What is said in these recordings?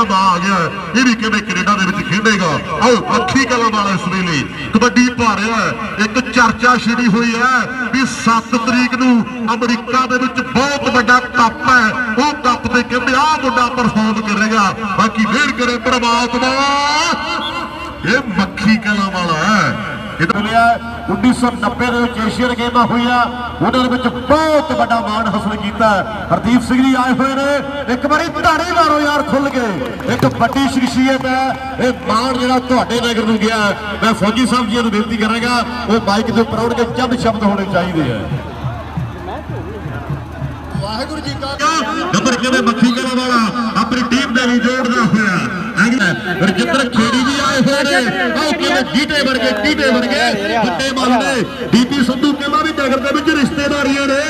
ਜਿਹਦਾ ਨਾਂ ਆ ਗਿਆ ਇਹ ਵੀ ਕਹਿੰਦੇ ਕੈਨੇਡਾ ਦੇ ਵਿੱਚ ਖੇਡੇਗਾ। ਆਓ ਅੱਖੀ ਕਲਾਂ ਵਾਲਾ ਇਸ ਵੇਲੇ ਕਬੱਡੀ ਪਾ ਰਿਹਾ ਇੱਕ ਚਰਚਾ ਛਿੜੀ ਹੋਈ ਹੈ ਵੀ 7 ਤਰੀਕ ਨੂੰ ਅਮਰੀਕਾ ਦੇ ਵਿੱਚ ਬਹੁਤ ਵੱਡਾ ਕੱਪ ਹੈ। ਉਹ ਕੱਪ ਤੇ ਕਹਿੰਦੇ ਆਹ ਮੁੰਡਾ ਪਰਫਾਰਮ ਕਰੇਗਾ। ਬਾਕੀ ਫੇਰ ਕਰੇ ਪ੍ਰਮਾਤਮਾ। ਇਹ ਮੱਖੀ ਕਲਾਂ ਵਾਲਾ ਹੈ। ਇਹ ਤਾਂ ਮਿਲਿਆ 1990 ਦੇ ਵਿੱਚ ਏਸ਼ੀਅਨ ਗੇਮਾਂ ਹੋਈਆਂ। ਉਹਨਾਂ ਦੇ ਵਿੱਚ ਬਹੁਤ ਵੱਡਾ ਮਾਣ ਹਾਸਲ ਕੀਤਾ ਹਰਦੀਪ ਸਿੰਘ ਜੀ ਆਏ ਹੋਏ ਨੇ। ਇੱਕ ਵਾਰੀ ਧਾੜੀ ਮਾਰੋ ਯਾਰ ਖੁੱਲ ਗਏ ਇੱਕ ਵੱਡੀ ਸ਼ਖਸੀਅਤ ਹੈ। ਇਹ ਮਾਣ ਜਿਹੜਾ ਤੁਹਾਡੇ ਨਗਰ ਨੂੰ ਗਿਆ ਮੈਂ ਫੌਜੀ ਸਾਹਿਬ ਜੀ ਨੂੰ ਬੇਨਤੀ ਕਰਾਂਗਾ, ਉਹ ਬਾਈਕ ਦੇ ਉੱਪਰ ਆਉਣਗੇ। ਚੰਦ ਸ਼ਬਦ ਹੋਣੇ ਚਾਹੀਦੇ ਆ ਵਾਹਿਗੁਰੂ ਜੀ ਕਾ ਨੰਬਰ ਕਿਵੇਂ ਮੱਖੀ ਕਲਾਂ ਵਾਲਾ? ਆਪਣੀ ਟੀਮ ਦੇ ਲਈ ਜੋੜਦਾ ਹੋਇਆ। ਰਜਿੰਦਰ ਖੇੜੀ ਵੀ ਆਏ ਹੋਏ ਨੇ। ਆਹ ਕਿਵੇਂ ਜੀਟੇ ਵਰਗੇ ਟੀਟੇ ਵਰਗੇ ਵੱਡੇ ਮਨ ਨੇ। ਸੰਧੂ ਕਹਿੰਦਾ ਵੀ ਨਗਰ ਦੇ ਵਿੱਚ ਰਿਸ਼ਤੇਦਾਰੀਆਂ ਨੇ।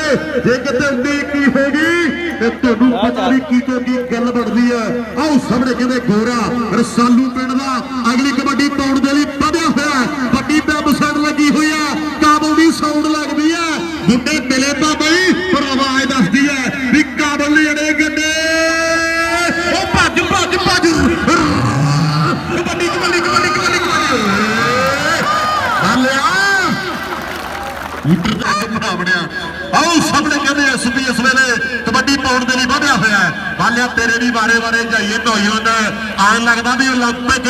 ਜੇ ਕਿਤੇ ਉੱਡੀ ਕੀ ਹੋ ਗਈ, ਤੇ ਤੁਹਾਨੂੰ ਪਤਾ ਨਹੀਂ ਕੀ ਤੋਂ ਕੀ ਗੱਲ ਬਣਦੀ ਹੈ। ਆਹ ਸਾਹਮਣੇ ਕਹਿੰਦੇ ਗੋਰਾ ਰਸਾਲੂ ਪਿੰਡ ਦਾ ਅਗਲੀ ਕਬੱਡੀ ਪਾਉਣ ਦੇ ਲਈ ਵਧਿਆ ਹੋਇਆ ਹੈ। ਵੱਡੀ ਪੈਪ ਸਾਈਡ ਲੱਗੀ ਹੋਈ ਆ ਕਾਬਲ ਦੀ ਸਾਊਂਡ ਲੱਗਦੀ ਹੈ ਗੁੱਡੇ ਮਿਲੇ ਤਾਂ ਬਈ ਪਰ ਆਵਾਜ਼ ਦੱਸਦੀ ਹੈ ਵੀ ਕਾਬਲ ਨੇੜੇ ਗੱਡੇ ਉਹ ਭੱਜ ਭੱਜ ਭੱਜ ਕਬੱਡੀ ਕਬੱਡੀ ਕਬੱਡੀ ਕਬੱਡੀ ਕਬੱਡੀ ਹਾਲਿਆ ਉੱਤਰ ਦਾ ਭਰਾ ਬਣਿਆ ਆਓ ਸਾਹਮਣੇ ਕਹਿੰਦੇ ਐਸਪੀ ਇਸ ਵੇਲੇ ਕਬੱਡੀ ਪਾਉਣ ਦੇ ਲਈ ਵਧਿਆ ਹੋਇਆ ਹੈ ਬਾਲਿਆ ਤੇਰੇ ਵੀ ਬਾਰੇ ਬਾਰੇ ਜਾਈਏ ਨੌਜਵਾਨ ਆਣ ਲੱਗਦਾ ਵੀ 올림픽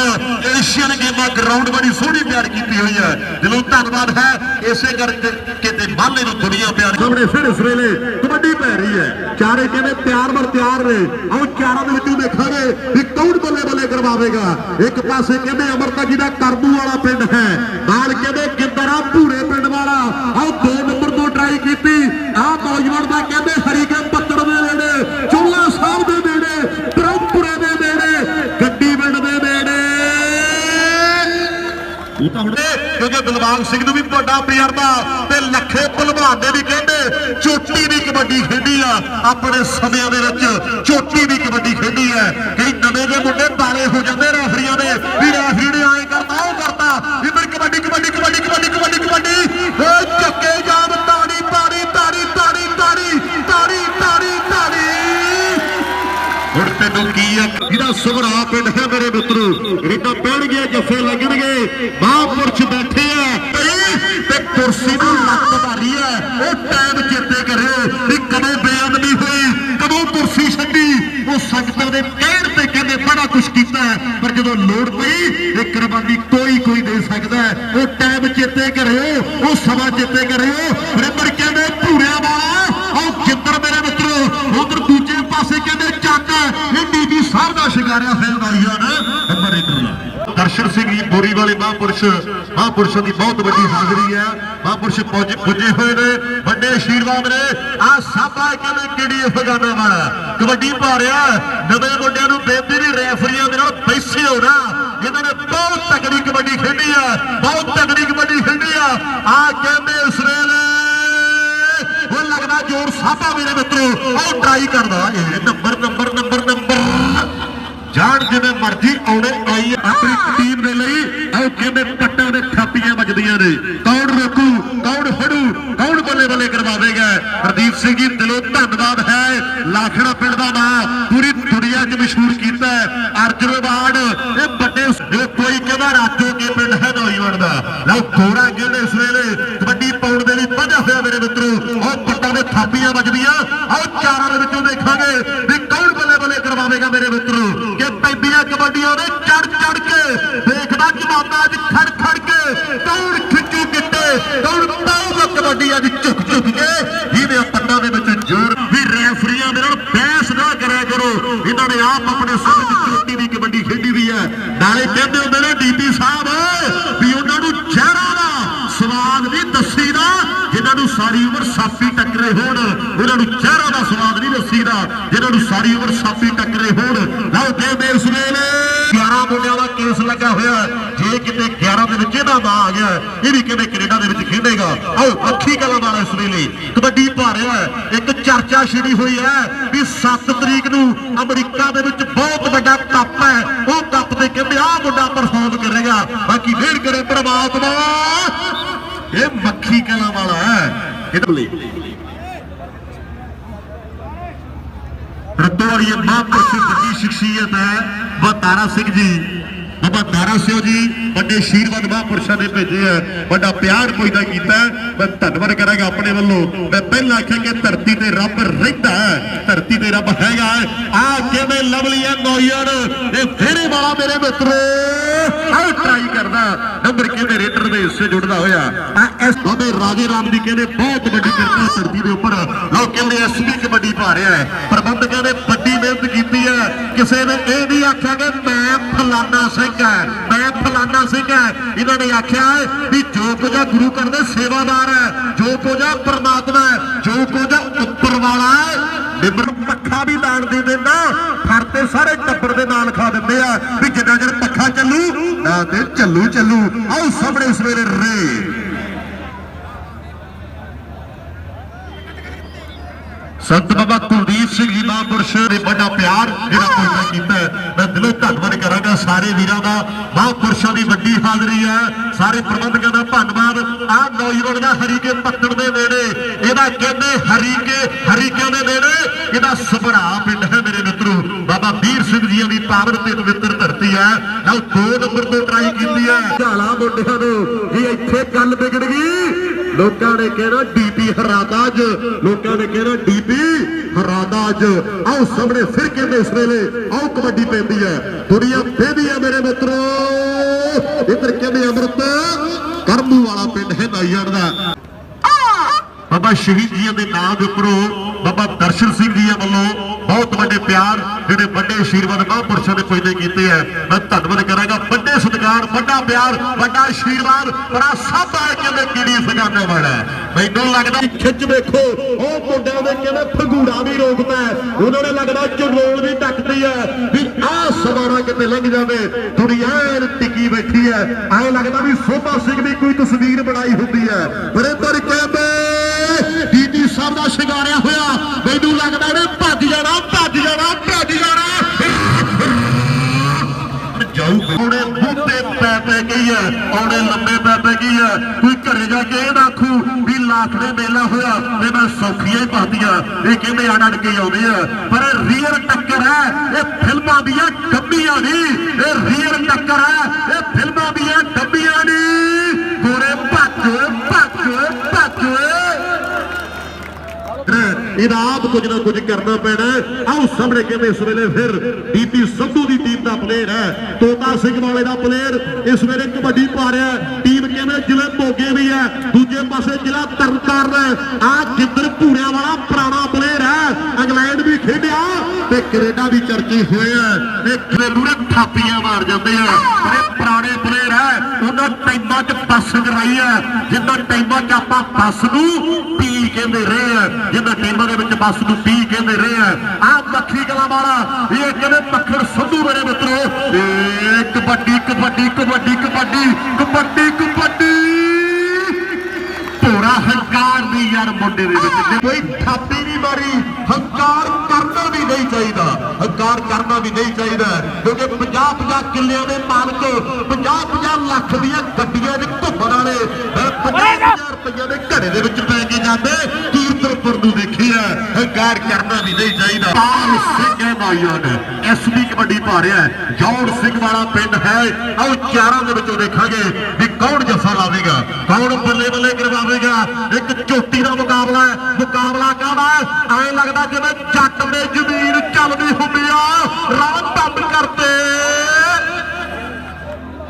ਏਸ਼ੀਅਨ ਗੇਮਾਂ ਗਰਾਊਂਡ ਬੜੀ ਸੋਹਣੀ ਤਿਆਰ ਕੀਤੀ ਹੋਈ ਹੈ ਦਿਲੋਂ ਧੰਨਵਾਦ ਹੈ ਇਸੇ ਕਰਕੇ ਕਿਤੇ ਮਾਲੇ ਨੂੰ ਦੁਨੀਆ ਪਿਆਰ ਸਾਹਮਣੇ ਫਿਰ ਇਸ ਵੇਲੇ ਕਬੱਡੀ ਪੈ ਰਹੀ ਹੈ ਚਾਰੇ ਕਹਿੰਦੇ ਤਿਆਰ ਬਰ ਤਿਆਰ ਨੇ ਆਓ ਚਾਰਾਂ ਦੇ ਵਿੱਚੋਂ ਦੇਖਾਂਗੇ ਵੀ ਕੌਣ ਬੱਲੇ ਬੱਲੇ ਕਰਵਾਵੇਗਾ ਇੱਕ ਪਾਸੇ ਕਹਿੰਦੇ ਅਮਰਤਾ ਜੀ ਦਾ ਕਰਬੂ ਵਾਲਾ ਪਿੰਡ ਹੈ ਨਾਲ ਕਹਿੰਦੇ ਗਿੱਦਰਾ ਭੂਰੇ ਪਿੰਡ ਵਾਲਾ ਆਓ ਦੋ ਨੰਬਰ ਤੋਂ ਟਰਾਈ ਕੀਤੀ ਆਹ ਨੌਜਵਾਨ ਦਾ ਕਹਿੰਦੇ ਹਰੀਕੇ ਕਿਉਂਕਿ ਦਿਲਬਾਗ ਸਿੰਘ ਨੂੰ ਵੀ ਵੱਡਾ ਤਜਰਬਾ ਤੇ ਲੱਖੇ ਭਲਵਾਨ ਨੇ ਵੀ ਕਹਿੰਦੇ, ਚੋਟੀ ਦੀ ਕਬੱਡੀ ਖੇਡੀ ਆ। ਆਪਣੇ ਸਮਿਆਂ ਦੇ ਵਿੱਚ ਚੋਟੀ ਦੀ ਕਬੱਡੀ ਖੇਡੀ ਹੈ। ਕਈ ਨਵੇਂ ਦੇ ਮੁੰਡੇ ਤਾਲੇ ਹੋ ਜਾਂਦੇ ਹੁਣ ਕੀ ਹੈ? ਜਿਹਦਾ ਸੁਭਰਾ ਪਿੰਡ ਹੈ ਮੇਰੇ ਮਿੱਤਰੋ। ਰਿੱਡਾ ਪੈਣਗੇ ਜੱਫੇ ਲੱਗਣਗੇ? ਮਹਾਂਪੁਰਸ਼ ਬੈਠੇ ਆ। ਤੇ ਕੁਰਸੀ ਨੂੰ ਲੱਤ ਭਾਰੀ ਹੈ। ਉਹ ਟਾਈਮ ਚੇਤੇ ਕਰੇ ਵੀ ਕਦੋਂ ਬੇਅਦਬੀ ਹੋਈ ਕਦੋਂ ਕੁਰਸੀ ਛੱਡੀ ਉਹ ਸੰਗਤਾਂ ਦੇ ਕਹਿਣ ਤੇ ਕਹਿੰਦੇ ਬੜਾ ਕੁਝ ਕੀਤਾ ਹੈ, ਪਰ ਜਦੋਂ ਲੋੜ ਪਈ ਇਹ ਕੁਰਬਾਨੀ ਕੋਈ ਕੋਈ ਦੇ ਸਕਦਾ ਹੈ। ਉਹ ਟਾਈਮ ਚੇਤੇ ਕਰਿਓ ਉਹ ਸਮਾਂ ਚੇਤੇ ਕਰਿਓ ਰਿੰਦਰ ਕਹਿੰਦੇ ਭੂਰਿਆ ਵਾਲਾ ਉਹ ਜਿੱਦਰ ਮੇਰੇ ਮਿੱਤਰੋ ਉਧਰ ਦੂਜੇ ਪਾਸੇ ਕਹਿੰਦੇ ਚੱਕ ਇਹ ਬੀਬੀ ਸਾਹਿਬ ਦਾ ਸ਼ਿਕਾਰਿਆ ਹੋਇਆ ਵਾਲੀਆ ਨੇ ਅਮਰਿੰਦਰ ਦਰਸ਼ਨ ਸਿੰਘ ਜੀ ਬੋਰੀ ਵਾਲੇ ਮਹਾਂਪੁਰਸ਼ ਮਹਾਂਪੁਰਸ਼ਾਂ ਦੀ ਬਹੁਤ ਵੱਡੀ ਹਾਜ਼ਰੀ ਹੈ ਮਹਾਂਪੁਰਸ਼ ਪੁੱਜ- ਪੁੱਜੇ ਹੋਏ ਨੇ ਵੱਡੇ ਆਸ਼ੀਰਵਾਦ ਨੇ ਆ ਸਾਬਾ ਕਹਿੰਦੇ ਕਿਹੜੀ ਅਫਗਾਨਾ ਵਾਲਾ ਕਬੱਡੀ ਪਾ ਰਿਹਾ ਨਵੇਂ ਮੁੰਡਿਆਂ ਨੂੰ ਬੇਨਤੀ ਨਹੀਂ ਰੈਫਰੀਆਂ ਦੇ ਨਾਲ ਬੈਸੇ ਹੋਣਾ ਇਹਨਾਂ ਨੇ ਬਹੁਤ ਤਕੜੀ ਕਬੱਡੀ ਖੇਡੀ ਆ ਬਹੁਤ ਤਕੜੀ ਕਬੱਡੀ ਖੇਡੀ ਆ ਆ ਕਹਿੰਦੇ ਇਸ ਵੇਲੇ ਉਹ ਲੱਗਦਾ ਜੋਰ ਸਾਬਾ ਮੇਰੇ ਮਿੱਤਰੋ ਉਹ ਟਰਾਈ ਕਰਦਾ ਇਹ ਨੰਬਰ ਨੰਬਰ ਨੰਬਰ ਨੰਬਰ ਜਾਣ ਜਿਵੇਂ ਮਰਜ਼ੀ ਆਉਣੇ ਆਈ ਹੈ ਆਪਣੀ ਟੀਮ ਦੇ ਲਈ ਆਓ ਕਹਿੰਦੇ ਪੱਟਾਂ ਦੇ ਥਾਪੀਆਂ ਨੇ। ਕੌਣ ਰੋਕੂ, ਕੌਣ ਫੜੂ, ਕੌਣ ਬੱਲੇ ਬੱਲੇ ਕਰਵਾਵੇਗਾ? ਪ੍ਰਦੀਪ ਸਿੰਘ ਜੀ, ਦਿਲੋਂ ਧੰਨਵਾਦ ਹੈ। ਲਾਖੜਾ ਪਿੰਡ ਦਾ ਨਾਮ ਪੂਰੀ ਦੁਨੀਆ 'ਚ ਮਸ਼ਹੂਰ ਕੀਤਾ ਅਰਜਨ ਅਵਾਰਡ ਇਹ ਵੱਡੇ ਇਹ ਕੋਈ ਕਹਿੰਦਾ ਰਾਜੋ ਕੇ ਪਿੰਡ ਹੈ ਨੌਜਵਾਨ ਦਾ। ਲਓ, ਗੋਰਾ ਕਹਿੰਦੇ ਇਸ ਵੇਲੇ ਕਬੱਡੀ ਪਾਉਣ ਦੇ ਲਈ ਵਧਿਆ ਹੋਇਆ ਮੇਰੇ ਮਿੱਤਰੋ। ਉਹ ਪੱਟਾਂ ਦੇ ਥਾਪੀਆਂ ਵੱਜਦੀਆਂ। ਆਓ, ਚਾਰਾਂ ਦੇ ਵਿੱਚੋਂ ਦੇਖਾਂਗੇ ਵੀ ਕੌਣ ਬੱਲੇ ਬੱਲੇ ਕਰਵਾਵੇਗਾ ਮੇਰੇ ਮਿੱਤਰੋ। ਕਿ ਪੈਂਦੀਆਂ ਕਬੱਡੀਆਂ ਦੇ ਚੜ ਚੜ ਕੇ ਦੇਖਦਾ ਜਮਾਨਾ ਅੱਜ ਖੜ ਖੜ ਕੇ ਕੌਣ ਖਿੱਚੂ ਗਿੱਟੇ ਕੌਣ ਪਾਊਗਾ ਕਬੱਡੀ ਅੱਜ ਝੁਕ ਝੁਕ ਕੇ। ਜਿਹਦੇ ਪੱਟਾਂ ਦੇ ਵਿੱਚ ਜ਼ੋਰ। ਵੀ ਰੈਫਰੀਆਂ ਦੇ ਨਾਲ ਬਹਿਸ ਨਾ ਕਰਿਆ ਕਰੋ। ਇਹਨਾਂ ਨੇ ਆਪ ਆਪਣੇ ਸਮੇਂ ਦੀ ਚੋਟੀ ਦੀ ਕਬੱਡੀ ਖੇਡੀ ਦੀ ਹੈ। ਨਾਲੇ ਕਹਿੰਦੇ ਹੁੰਦੇ ਨੇ ਡੀਪੀ ਸਾਹਿਬ, ਵੀ ਉਹਨਾਂ ਨੂੰ ਜ਼ਹਿਰਾਂ ਦਾ ਸਵਾਦ ਨਹੀਂ ਦੱਸੀਦਾ ਜਿਨ੍ਹਾਂ ਨੂੰ ਸਾਰੀ ਉਮਰ ਸਾਫੀ ਟੱਕਰੇ ਹੋਣ, ਉਹਨਾਂ ਨੂੰ ਜ਼ਹਿਰਾਂ ਦਾ ਸਵਾਦ ਨਹੀਂ ਦੱਸੀਦਾ ਜਿਨ੍ਹਾਂ ਨੂੰ ਸਾਰੀ ਉਮਰ ਸਾਪੀ ਟੱਕਰੇ ਹੋਣ। ਲਓ ਕਹਿੰਦੇ ਇਸ ਵੇਲੇ 11 ਮੁੰਡਿਆਂ ਦਾ ਕੇਸ ਲੱਗਾ ਹੋਇਆ ਜੇ ਕਿਤੇ 11 ਦੇ ਵਿੱਚ ਇਹਦਾ ਨਾਂ ਆ ਗਿਆ ਇਹ ਵੀ ਕਹਿੰਦੇ ਕੈਨੇਡਾ ਦੇ ਵਿੱਚ ਖੇਡੇਗਾ? ਆਓ ਅੱਖੀ ਕਲਾਂ ਵਾਲਾ ਇਸ ਵੇਲੇ। ਕਬੱਡੀ ਪਾ ਇੱਕ ਚਰਚਾ ਛਿੜੀ ਹੋਈ ਹੈ ਵੀ 7 ਤਰੀਕ ਨੂੰ ਅਮਰੀਕਾ ਦੇ ਵਿੱਚ ਬਹੁਤ ਵੱਡਾ ਕੱਪ ਹੈ। ਉਹ ਕੱਪ ਤੇ ਕਹਿੰਦੇ ਆਹ ਮੁੰਡਾ ਪਰਫਾਰਮ ਕਰੇਗਾ। ਬਾਕੀ ਫੇਰ ਕਰੇ ਪ੍ਰਮਾਤਮਾ। ਇਹ ਮੱਖੀ ਕਲਾਂ ਵਾਲਾ ਹੈ। ਇਹਦੇ ਲਈ ਰੱਤੋ ਵਾਲੀ ਇਹ ਮਹਾਂਪੁਰਸ਼ ਵੱਡੀ ਸ਼ਖਸੀਅਤ ਹੈ ਵਤਾਰਾ ਸਿੰਘ ਜੀ। ਬਾਬਾ ਦਾਰਾ ਸਿਓ ਜੀ, ਵੱਡੇ ਆਸ਼ੀਰਵਾਦ ਮਹਾਂਪੁਰਸ਼ਾਂ ਨੇ ਭੇਜੇ ਹੈ, ਵੱਡਾ ਪਿਆਰ ਕੋਈ ਦਾ ਕੀਤਾ ਮੈਂ ਧੰਨਵਾਦ ਕਰਾਂਗਾ ਆਪਣੇ ਵੱਲੋਂ। ਮੈਂ ਪਹਿਲਾਂ ਆਖਿਆ ਕਿ ਧਰਤੀ ਤੇ ਰੱਬ ਰਹਿੰਦਾ ਹੈ, ਧਰਤੀ ਤੇ ਰੱਬ ਹੈਗਾ ਆ ਕਿਵੇਂ ਲਵਲੀ ਹੈ ਨੌਜਵਾਨ? ਇਹ ਫੇਰੇ ਵਾਲਾ ਮੇਰੇ ਮਿੱਤਰੋ। ਆਹ ਟਰਾਈ ਕਰਦਾ। ਨੰਬਰ ਕਿਵੇਂ ਰੇਡਰ ਦੇ ਹਿੱਸੇ ਜੁੜਦਾ ਹੋਇਆ। ਆ ਇਸ ਬਾਬੇ ਰਾਜੇ ਰਾਮ ਦੀ ਕਹਿੰਦੇ, ਬਹੁਤ ਵੱਡੀ ਕਿਰਪਾ ਧਰਤੀ ਦੇ ਉੱਪਰ। ਲੋਕ ਕਹਿੰਦੇ ਐਸਪੀ ਕਬੱਡੀ ਪਾ ਰਿਹਾ ਹੈ। ਪ੍ਰਬੰਧਕਾਂ ਨੇ ਵੱਡੀ ਮਿਹਨਤ ਕੀਤੀ ਹੈ। ਕਿਸੇ ਨੇ ਇਹ ਨਹੀਂ ਆਖਿਆ ਕਿ ਮੈਂ ਫਲਾਨਾ ਸਿੰਘ ਹੈ। ਮੈਂ ਫਲਾਨਾ ਸਿੰਘ ਹੈ। ਇਹਨਾਂ ਨੇ ਆਖਿਆ ਵੀ ਜੋ ਕੁਝ ਗੁਰੂ ਘਰ ਦੇ ਸੇਵਾਦਾਰ ਹੈ, ਜੋ ਕੁਝ ਪਰਮਾਤਮਾ ਹੈ, ਜੋ ਕੁਝ ਉੱਪਰ ਵਾਲਾ ਹੈ, ਨਿਮਰ ਪੱਖਾ ਵੀ ਦਾਨ ਦੇ ਦਿੰਦਾ। ਫਰ ਤੇ ਸਾਰੇ ਟੱਬਰ ਦੇ ਨਾਲ ਖਾ ਦਿੰਦੇ ਆ ਵੀ ਜਿੰਨਾ ਚਿਰ ਪੱਖਾ ਚੱਲੂ, ਨਾ ਤੇ ਚੱਲੂ ਚੱਲੂ ਆਓ ਸਾਹਮਣੇ ਸਵੇਰੇ ਰੇ ਸੰਤ ਬਾਬਾ ਕੁਲਦੀਪ ਸਿੰਘ ਜੀ ਮਹਾਂਪੁਰਸ਼ ਨੇ ਵੱਡਾ ਪਿਆਰ ਜਿਹੜਾ ਪੂਰਾ ਕੀਤਾ। ਮੈਂ ਦਿਲੋਂ ਧੰਨਵਾਦ ਕਰਾਂਗਾ ਸਾਰੇ ਵੀਰਾਂ ਦਾ। ਮਹਾਂਪੁਰਸ਼ਾਂ ਦੀ ਵੱਡੀ ਹਾਜ਼ਰੀ ਹੈ। ਸਾਰੇ ਪ੍ਰਬੰਧਕਾਂ ਦਾ ਧੰਨਵਾਦ। ਆ ਨੌਜਵਾਨ ਦਾ ਹਰੀਕੇ ਪੱਤਣ ਦੇ ਨੇੜੇ ਇਹਦਾ ਕਹਿੰਦੇ ਹਰੀਕੇ ਹਰੀਕਿਆਂ ਦੇ ਨੇੜੇ ਇਹਦਾ ਸਭਰਾ ਪਿੰਡ ਹੈ ਮੇਰੇ ਮਿੱਤਰੋ। ਬਾਬਾ ਵੀਰ ਸਿੰਘ ਜੀਆਂ ਦੀ ਪਾਵਨ ਤੇ ਪਵਿੱਤਰ ਧਰਤੀ ਹੈ। ਨਾਲ ਦੋ ਨੰਬਰ ਤੋਂ ਟਰਾਈ ਕੀਤੀ ਹੈ। ਝਾਲਾ ਮੁੰਡਿਆਂ ਨੂੰ ਜੀ ਇੱਥੇ ਗੱਲ ਵਿਗੜ ਗਈ। ਲੋਕਾਂ ਨੇ ਕਹਿਣਾ ਡੀਪੀ ਹਰਾਦਾ ਅੱਜ ਲੋਕਾਂ ਨੇ ਕਹਿਣਾ ਡੀਪੀ ਹਰਾਦਾ ਅੱਜ ਆਓ ਸਾਹਮਣੇ ਫਿਰ ਕਹਿੰਦੇ ਇਸ ਵੇਲੇ, ਆਓ ਕਬੱਡੀ ਪੈਂਦੀ ਹੈ। ਦੁਨੀਆ ਫੇਦੀ ਹੈ ਮੇਰੇ ਮਿੱਤਰੋ। ਇੱਧਰ ਕਹਿੰਦੇ ਅੰਮ੍ਰਿਤ, ਕਰਮੂ ਵਾਲਾ ਪਿੰਡ ਹੈ ਨਾਈਆਂ ਦਾ। ਬਾਬਾ ਸ਼ਹੀਦ ਜੀਆਂ ਦੇ ਨਾਮ ਦੇ ਉੱਪਰੋਂ ਬਾਬਾ ਦਰਸ਼ਨ ਸਿੰਘ ਜੀ ਵੱਲੋਂ ਬਹੁਤ ਵੱਡੇ ਪਿਆਰ ਜਿਹੜੇ ਵੱਡੇ ਆਸ਼ੀਰਵਾਦ ਮਹਾਂਪੁਰਸ਼ਾਂ ਦੇ ਪੈਦੇ ਕੀਤੇ ਹੈ। ਮੈਂ ਧੰਨਵਾਦ ਕਰਾਂਗਾ। ਵੱਡੇ ਸਤਿਕਾਰ, ਵੱਡਾ ਪਿਆਰ, ਵੱਡਾ ਆਸ਼ੀਰਵਾਦ ਬੜਾ ਸਭ ਆ ਕਹਿੰਦੇ ਕੀੜੀ ਸਗਾਨੇ ਵਾਲਾ ਮੈਨੂੰ ਲੱਗਦਾ ਖਿੱਚ ਵੇਖੋ, ਉਹ ਮੁੰਡਿਆਂ ਦੇ ਕਹਿੰਦੇ ਫਗੂੜਾ ਵੀ ਰੋਕਦਾ ਉਹਨਾਂ ਨੇ ਲੱਗਦਾ ਚੰਡੋਲ ਵੀ ਟੱਕਦੀ ਹੈ ਵੀ ਆਹ ਸਵਾਰਾ ਕਿਤੇ ਲੰਘ ਜਾਵੇ। ਦੁਨੀਆ ਐਨ ਟਿਕੀ ਬੈਠੀ ਹੈ। ਐਂ ਲੱਗਦਾ ਵੀ ਸੋਭਾ ਸਿੰਘ ਦੀ ਕੋਈ ਤਸਵੀਰ ਬਣਾਈ ਹੁੰਦੀ ਹੈ। ਬਰੇਬਰ ਕਹਿੰਦੇ ਡੀਟੀ ਸਾਹਿਬ ਦਾ ਸ਼ਿੰਗਾਰਿਆ ਹੋਇਆ ਮੈਨੂੰ ਲੱਗਦਾ ਇਹਨੇ ਭੱਜ ਜਾਣਾ ਭੱਜ ਜਾਣਾ ਭੱਜ ਜਾਣਾ ਜਾਊ ਉਹਨੇ ਬੂਟੇ ਪੈ ਪੈ ਆਉਣੇ ਹੈ ਲੰਬੇ ਪੈ ਪੈ ਗਈ ਹੈ ਕੋਈ ਘਰੇ ਜਾ ਕੇ ਇਹ ਨਾ ਆਖੂ ਵੀ ਲਾਖੜੇ ਮੇਲਾ ਹੋਇਆ ਤੇ ਮੈਂ ਸੌਖੀਆਂ ਹੀ ਪਾਤੀਆਂ ਇਹ ਕਹਿੰਦੇ ਅੜ ਅੜ ਕੇ ਆਉਂਦੇ ਆ। ਪਰ ਇਹ ਰੀਅਲ ਟੱਕਰ ਹੈ ਇਹ ਫਿਲਮਾਂ ਦੀਆਂ ਡੱਬੀਆਂ ਨਹੀਂ ਇਹ ਰੀਅਲ ਟੱਕਰ ਹੈ ਇਹ ਫਿਲਮਾਂ ਦੀਆਂ ਡੱਬੀਆਂ ਨਹੀਂ ਇਹਦਾ ਆਪ ਕੁਝ ਨਾ ਕੁਝ ਕਰਨਾ ਪੈਣਾ ਆਓ ਸਾਹਮਣੇ ਕਹਿੰਦੇ ਇਸ ਵੇਲੇ ਫਿਰ ਡੀਪੀ ਸੰਧੂ ਦੀ ਟੀਮ ਦਾ ਪਲੇਅਰ ਹੈ। ਤੋਤਾ ਸਿੰਘ ਵਾਲੇ ਦਾ ਪਲੇਅਰ ਇਸ ਵੇਲੇ ਕਬੱਡੀ ਪਾ ਰਿਹਾ ਟੀਮ ਕਹਿੰਦੇ ਜ਼ਿਲ੍ਹੇ ਮੋਗੇ ਵੀ ਹੈ। ਦੂਜੇ ਪਾਸੇ ਜ਼ਿਲ੍ਹਾ ਤਰਨਤਾਰਨ ਆ ਗਿੱਦੜ ਭੂਰਿਆਂ ਵਾਲਾ ਪੁਰਾਣਾ ਪਲੇਅਰ ਹੈ। ਇੰਗਲੈਂਡ ਵੀ ਖੇਡਿਆ ਤੇ ਕੈਨੇਡਾ ਵੀ ਚਰਚੇ ਹੋਏ ਆ ਇਹ ਘਰੇਲੂਰੇ ਥਾਪੀਆਂ ਮਾਰ ਜਾਂਦੇ ਆ। ਪਰ ਇਹ ਪੁਰਾਣੇ ਪਲੇਅਰ ਹੈ। ਉਹਨਾਂ ਟਾਈਮਾਂ 'ਚ ਬੱਸ ਕਰਾਈ ਹੈ। ਜਿੰਨਾ ਟਾਈਮਾਂ 'ਚ ਆਪਾਂ ਬੱਸ ਨੂੰ ਪੀ ਕਹਿੰਦੇ ਰਹੇ। ਆ ਜਿੰਨਾ ਦੇ ਵਿੱਚ ਬੱਸ ਨੂੰ ਪੀ ਕਹਿੰਦੇ ਰਹੇ ਆ। ਆ ਮੱਖੀ ਕਲਾ ਵਾਲਾ ਇਹ ਕਹਿੰਦੇ ਮੱਖਣ ਸੰਧੂ ਮੇਰੇ ਮਿੱਤਰੋ। ਇਹ ਕਬੱਡੀ ਕਬੱਡੀ ਕਬੱਡੀ ਕਬੱਡੀ ਕਬੱਡੀ ਕਬੱਡੀ। ਪੂਰਾ ਹੰਕਾਰ ਦੀ ਯਾਰ ਮੁੰਡੇ ਦੇ ਵਿੱਚ। ਕੋਈ ਥਾਪੀ ਨਹੀਂ ਮਾਰੀ। ਹੰਕਾਰ ਕਰਨਾ ਵੀ ਨਹੀਂ ਚਾਹੀਦਾ। ਹੰਕਾਰ ਕਰਨਾ ਵੀ ਨਹੀਂ ਚਾਹੀਦਾ। ਕਿਉਂਕਿ 50 50 ਕਿੱਲਿਆਂ ਦੇ ਮਾਲਕ 50 50 ਲੱਖ ਦੀਆਂ ਗੱਡੀਆਂ ਦੇ ਘੁੰਮਣ ਵਾਲੇ 50000 ਰੁਪਈਆ ਦੇ ਘੜੇ ਦੇ ਵਿੱਚ ਪੈ ਕੇ ਜਾਂਦੇ। ਕੀਰਤਨਪੁਰ ਨੂੰ ਦੇਖਿਆ ਹੰਕਾਰ ਕਰਨਾ ਵੀ ਨਹੀਂ ਚਾਹੀਦਾ। ਪਾਲ ਸਿੰਘ ਹੈ ਨਾਇਨ ਐਸਬੀ ਕਬੱਡੀ ਪਾ ਰਿਹਾ ਹੈ। ਜੌੜ ਸਿੰਘ ਵਾਲਾ ਪਿੰਡ ਹੈ। ਆਓ ਚਾਰਾਂ ਦੇ ਵਿੱਚੋਂ ਦੇਖਾਂਗੇ ਵੀ ਕੌਣ ਜੱਫਾ ਲਾਵੇਗਾ। ਕੌਣ ਬੱਲੇ ਬੱਲੇ ਕਰਵਾਵੇਗਾ। ਇੱਕ ਚੋਟੀ ਦਾ ਮੁਕਾਬਲਾ ਹੈ। ਮੁਕਾਬਲਾ ਕਾਹਦਾ ਹੈ? ਐਂ ਲੱਗਦਾ ਜਿਵੇਂ ਜੱਟ ਦੇ ਜ਼ਮੀਨ ਚੱਲਦੀ ਹੁੰਦੀ ਆ ਰਾਹ ਤੰਬ ਕਰਦੇ।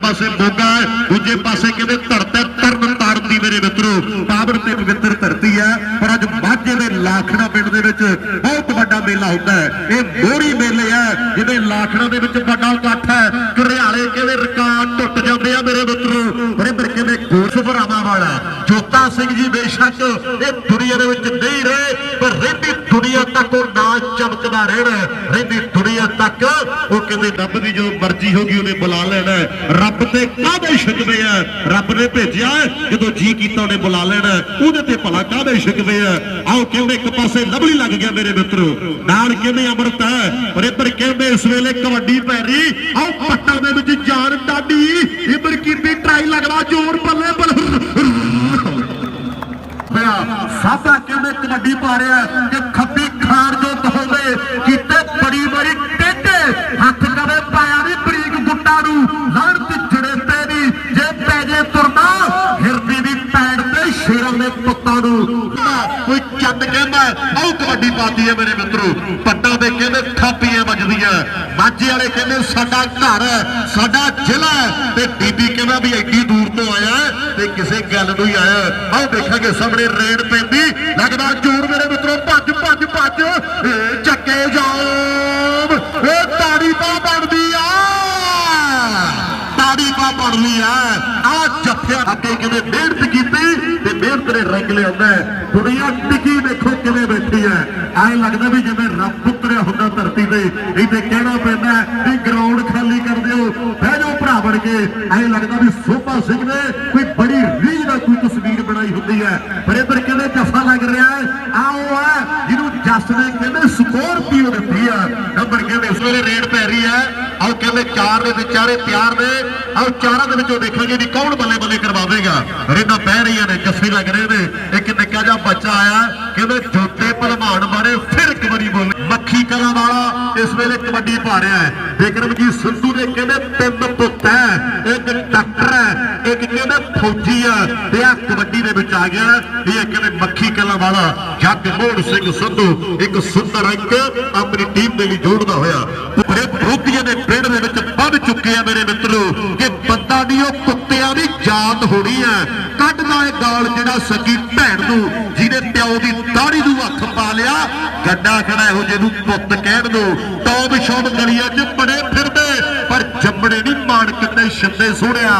ਪਾਸੇ ਮੋਗਾ ਦੂਜੇ ਪਾਸੇ ਕਹਿੰਦੇ ਧਰਤੇ ਤਰਨ ਤਾਰਨ ਦੀ ਮੇਰੇ ਮਿੱਤਰੋ ਪਾਵਰ ਤੇ ਪਵਿੱਤਰ ਧਰਤੀ ਹੈ, ਪਰ ਅੱਜ ਮਾਝੇ ਦੇ ਲਾਖੜਾ ਪਿੰਡ ਦੇ ਵਿੱਚ ਬਹੁਤ ਵੱਡਾ ਮੇਲਾ ਹੁੰਦਾ ਹੈ। ਇਹ ਮੋਹਰੀ ਮੇਲੇ ਹੈ ਜਿਹਦੇ ਲਾਖੜਾ ਦੇ ਵਿੱਚ ਵੱਡਾ ਇਕੱਠ ਹੈ। ਘਰਿਆਲੇ ਕਹਿੰਦੇ ਰਿਕਾਰਡ ਟੁੱਟ ਜਾਂਦੇ ਆ ਮੇਰੇ ਮਿੱਤਰੋ। ਬਰੇਬਰ ਕਹਿੰਦੇ ਗੋਸ਼ ਭਰਾਵਾਂ ਵਾਲਾ ਜੋਤਾ ਸਿੰਘ ਜੀ ਬੇਸ਼ੱਕ ਇਹ ਦੁਨੀਆ ਦੇ ਵਿੱਚ ਨਹੀਂ ਰਹੇ, ਪਰ ਰਹਿੰਦੀ ਦੁਨੀਆ ਤੱਕ ਉਹ ਨਾਂ ਚਮਕਦਾ ਰਹਿਣਾ। ਰਹਿੰਦੀ ਦੁਨੀਆ ਤੱਕ ਉਹ ਕਹਿੰਦੇ ਰੱਬ ਦੀ ਜੋ ਮਰਜ਼ੀ ਹੋਗੀ ਉਹਨੇ ਬੁਲਾ ਲੈਣਾ। ਰੱਬ ਤੇ ਕਾਹਦੇ ਸ਼ਿਕਵੇ ਆ? ਰੱਬ ਨੇ ਭੇਜਿਆ ਜਦੋਂ ਜੀ ਕੀਤਾ ਉਹਨੇ ਬੁਲਾ ਲੈਣਾ। ਉਹਦੇ ਤੇ ਭਲਾ ਕਾਹਦੇ ਸ਼ਿਕਵੇ ਆ? ਆਓ ਕਹਿੰਦੇ ਇੱਕ ਪਾਸੇ ਲਵਲੀ ਲੱਗ ਗਿਆ ਮੇਰੇ ਮਿੱਤਰੋ। ਨਾਲ ਕਹਿੰਦੇ ਅੰਮ੍ਰਿਤ ਹੈ, ਪਰ ਇੱਧਰ ਕਹਿੰਦੇ ਇਸ ਵੇਲੇ ਕਬੱਡੀ ਪੈ ਰਹੀ ਆਓ ਪੱਟਾਂ ਦੇ ਵਿੱਚ ਜਾਨ ਟਾਡੀ ਇੱਧਰ ਕੀਤੀ ਟਰਾਈ ਲੱਗਦਾ, ਜ਼ੋਰ ਪਾ ਭਾਰਿਆ ਕਿ ਖੱਬੀ ਖਾਰ ਜੋ ਬਹੋਵੇ ਕੀਤੇ ਬੜੀ ਬੜੀ ਟੇਢੇ ਹੱਥ ਕਵੇ ਪਾਇਆ ਵੀ ਬਰੀਕ ਗੁੱਟਾ ਨੂੰ ਲੜ ਤਿੱਛੜੇ ਤੇ ਵੀ ਜੇ ਪੈ ਜੇ ਤੁਰਨਾ, ਹਿਰਦੀ ਦੀ ਪੈੜ ਤੇ ਸ਼ੇਰਾਂ ਦੇ ਪੁੱਤਾਂ ਨੂੰ। ਕੋਈ ਚੰਦ ਕਹਿੰਦਾ ਉਹ ਕਬੱਡੀ ਪਾਤੀ ਹੈ ਮੇਰੇ ਮਿੱਤਰੋ। ਪੱਟਾਂ ਦੇ ਕਹਿੰਦੇ ਥਾਪੀਆਂ ਵੱਜਦੀਆਂ। ਮਾਝੇ ਵਾਲੇ ਕਹਿੰਦੇ, ਸਾਡਾ ਘਰ ਸਾਡਾ ਜ਼ਿਲ੍ਹਾ ਤੇ ਬੀਬੀ ਕਹਿੰਦਾ ਵੀ ਐਡੀ ਦੂਰ ਤੋਂ ਆਇਆ ਤੇ ਕਿਸੇ ਗੱਲ ਨੂੰ ਹੀ ਆਇਆ। ਆਹ ਦੇਖਾਂਗੇ ਸਾਹਮਣੇ ਰੇਡ ਪੈਂਦੀ। ਲੱਗਦਾ ਜ਼ੋਰ ਮੇਰੇ ਮਿੱਤਰੋ, ਭੱਜ ਭੱਜ ਭੱਜ। ਚੱਕੇ ਜਾਮ। ਇਹ ਤਾੜੀ ਤਾਂ ਬਣਦੀ ਆ। ਤਾੜੀ ਪਾ ਪੜਨੀ ਆ। ਆ ਜੱਫਿਆ ਅੱਗੇ ਕਿਵੇਂ ਮਿਹਨਤ ਕੀਤੀ ਤੇ ਮਿਹਨਤ ਨੇ ਰੰਗ ਲਿਆਉਂਦਾ ਹੈ। ਦੁਨੀਆ ਟਿਕੀ ਦੇਖੋ ਕਿਵੇਂ ਬੈਠੀ ਹੈ। ਐਂ ਲੱਗਦਾ ਵੀ ਜਿਵੇਂ ਰੱਬ ਉਤਰਿਆ ਹੁੰਦਾ ਧਰਤੀ ਤੇ। ਇਹ ਤੇ ਕਹਿਣਾ ਪੈਂਦਾ ਵੀ ਗਰਾਊਂਡ ਖਾਲੀ ਕਰ ਦਿਓ। ਬਹਿ ਜਾਓ ਭਰਾ ਬਣ ਕੇ। ਐਂ ਲੱਗਦਾ ਵੀ ਸੋਭਾ ਸਿੰਘ ਨੇ ਕੋਈ ਤਸਵੀਰ ਹੈ। ਪਰ ਇੱਧਰ ਕਹਿੰਦੇ ਜੱਫਾ ਲੱਗ ਰਿਹਾ ਹੈ। ਆਓ ਆ, ਜਿਹਨੂੰ ਜੱਸ ਨੇ ਕਹਿੰਦੇ ਸਕੋਰਪੀਓ ਦਿੱਤੀ ਆ। ਨੰਬਰ ਕਹਿੰਦੇ ਇਸ ਵੇਲੇ ਰੇਡ ਪੈ ਰਹੀ ਹੈ। ਆਓ ਕਹਿੰਦੇ ਚਾਰ ਦੇ ਚਾਰੇ ਤਿਆਰ ਨੇ। ਆਓ ਚਾਰਾਂ ਦੇ ਵਿੱਚੋਂ ਦੇਖਾਂਗੇ ਵੀ ਕੌਣ ਬੱਲੇ ਬੱਲੇ ਕਰਵਾਵੇਗਾ। ਰੇਡਾਂ ਪੈ ਰਹੀਆਂ ਨੇ ਜੱਫੇ ਲੱਗ ਰਹੇ ਨੇ। ਇੱਕ ਨਿੱਕਾ ਜਿਹਾ ਬੱਚਾ ਆਇਆ। ਕਹਿੰਦੇ ਜੋਤੇ ਭਲਵਾਨ ਬਾਰੇ ਫਿਰ ਇੱਕ ਵਾਰੀ ਬੋਲੇ। ਮੱਖੀ ਕਲਾਂ ਵਾਲਾ ਇਸ ਵੇਲੇ ਕਬੱਡੀ ਪਾ ਹੈ। ਬਿਕਰਮਜੀਤ ਸੰਧੂ ਦੇ ਕਹਿੰਦੇ ਤਿੰਨ ਪੁੱਤ ਹੈ। ਇੱਕ ਡਾਕਟਰ ਹੈ, ਇੱਕ ਕਹਿੰਦੇ ਫੌਜੀ ਆ ਤੇ ਆ ਕਬੱਡੀ ਦੇ ਵਿੱਚ ਆ ਗਿਆ। ਇਹ ਕਹਿੰਦੇ ਮੱਖੀ ਕਲਾਂ ਵਾਲਾ ਜੱਗ ਮੋਹਨ ਸਿੰਘ ਸਿੱਧੂ, ਇੱਕ ਸੁੰਦਰ ਅੰਕ ਆਪਣੀ ਟੀਮ ਦੇ ਲਈ ਜੋੜਦਾ ਹੋਇਆ। ਪੂਰੇ ਵਿਰੋਧੀਆਂ ਦੇ ਪਿੰਡ ਦੇ ਵਿੱਚ ਵੱਧ ਚੁੱਕੇ ਆ ਮੇਰੇ ਮਿੱਤਰੋ ਕਿ ਬੰਦਾ ਦੀ ਉਹ ਕੁੱਤਿਆਂ ਦੀ ਜਾਤ ਹੋਣੀ ਹੈ। ਕੱਢਦਾ ਇਹ ਗਾਲ ਜਿਹੜਾ ਸੱਗੀ ਭੈਣ ਨੂੰ ਜਿਹਦੇ ਪਿਓ ਦੀ ਦਾੜੀ ਨੂੰ ਹੱਥ ਪਾ ਲਿਆ ਗੱਡਾ ਖੜਾ ਇਹੋ ਜਿਹੇ ਨੂੰ ਪੁੱਤ ਕਹਿਣ ਦੋ। ਟੌਪ ਸ਼ੌਪ ਗਲੀਆਂ 'ਚ ਬੜੇ ਫਿਰਦੇ, ਪਰ ਜੰਮੜੇ ਨਹੀਂ ਮਾਣ ਕਿਤੇ ਛਿੰਦੇ ਸੋਹਣਿਆ।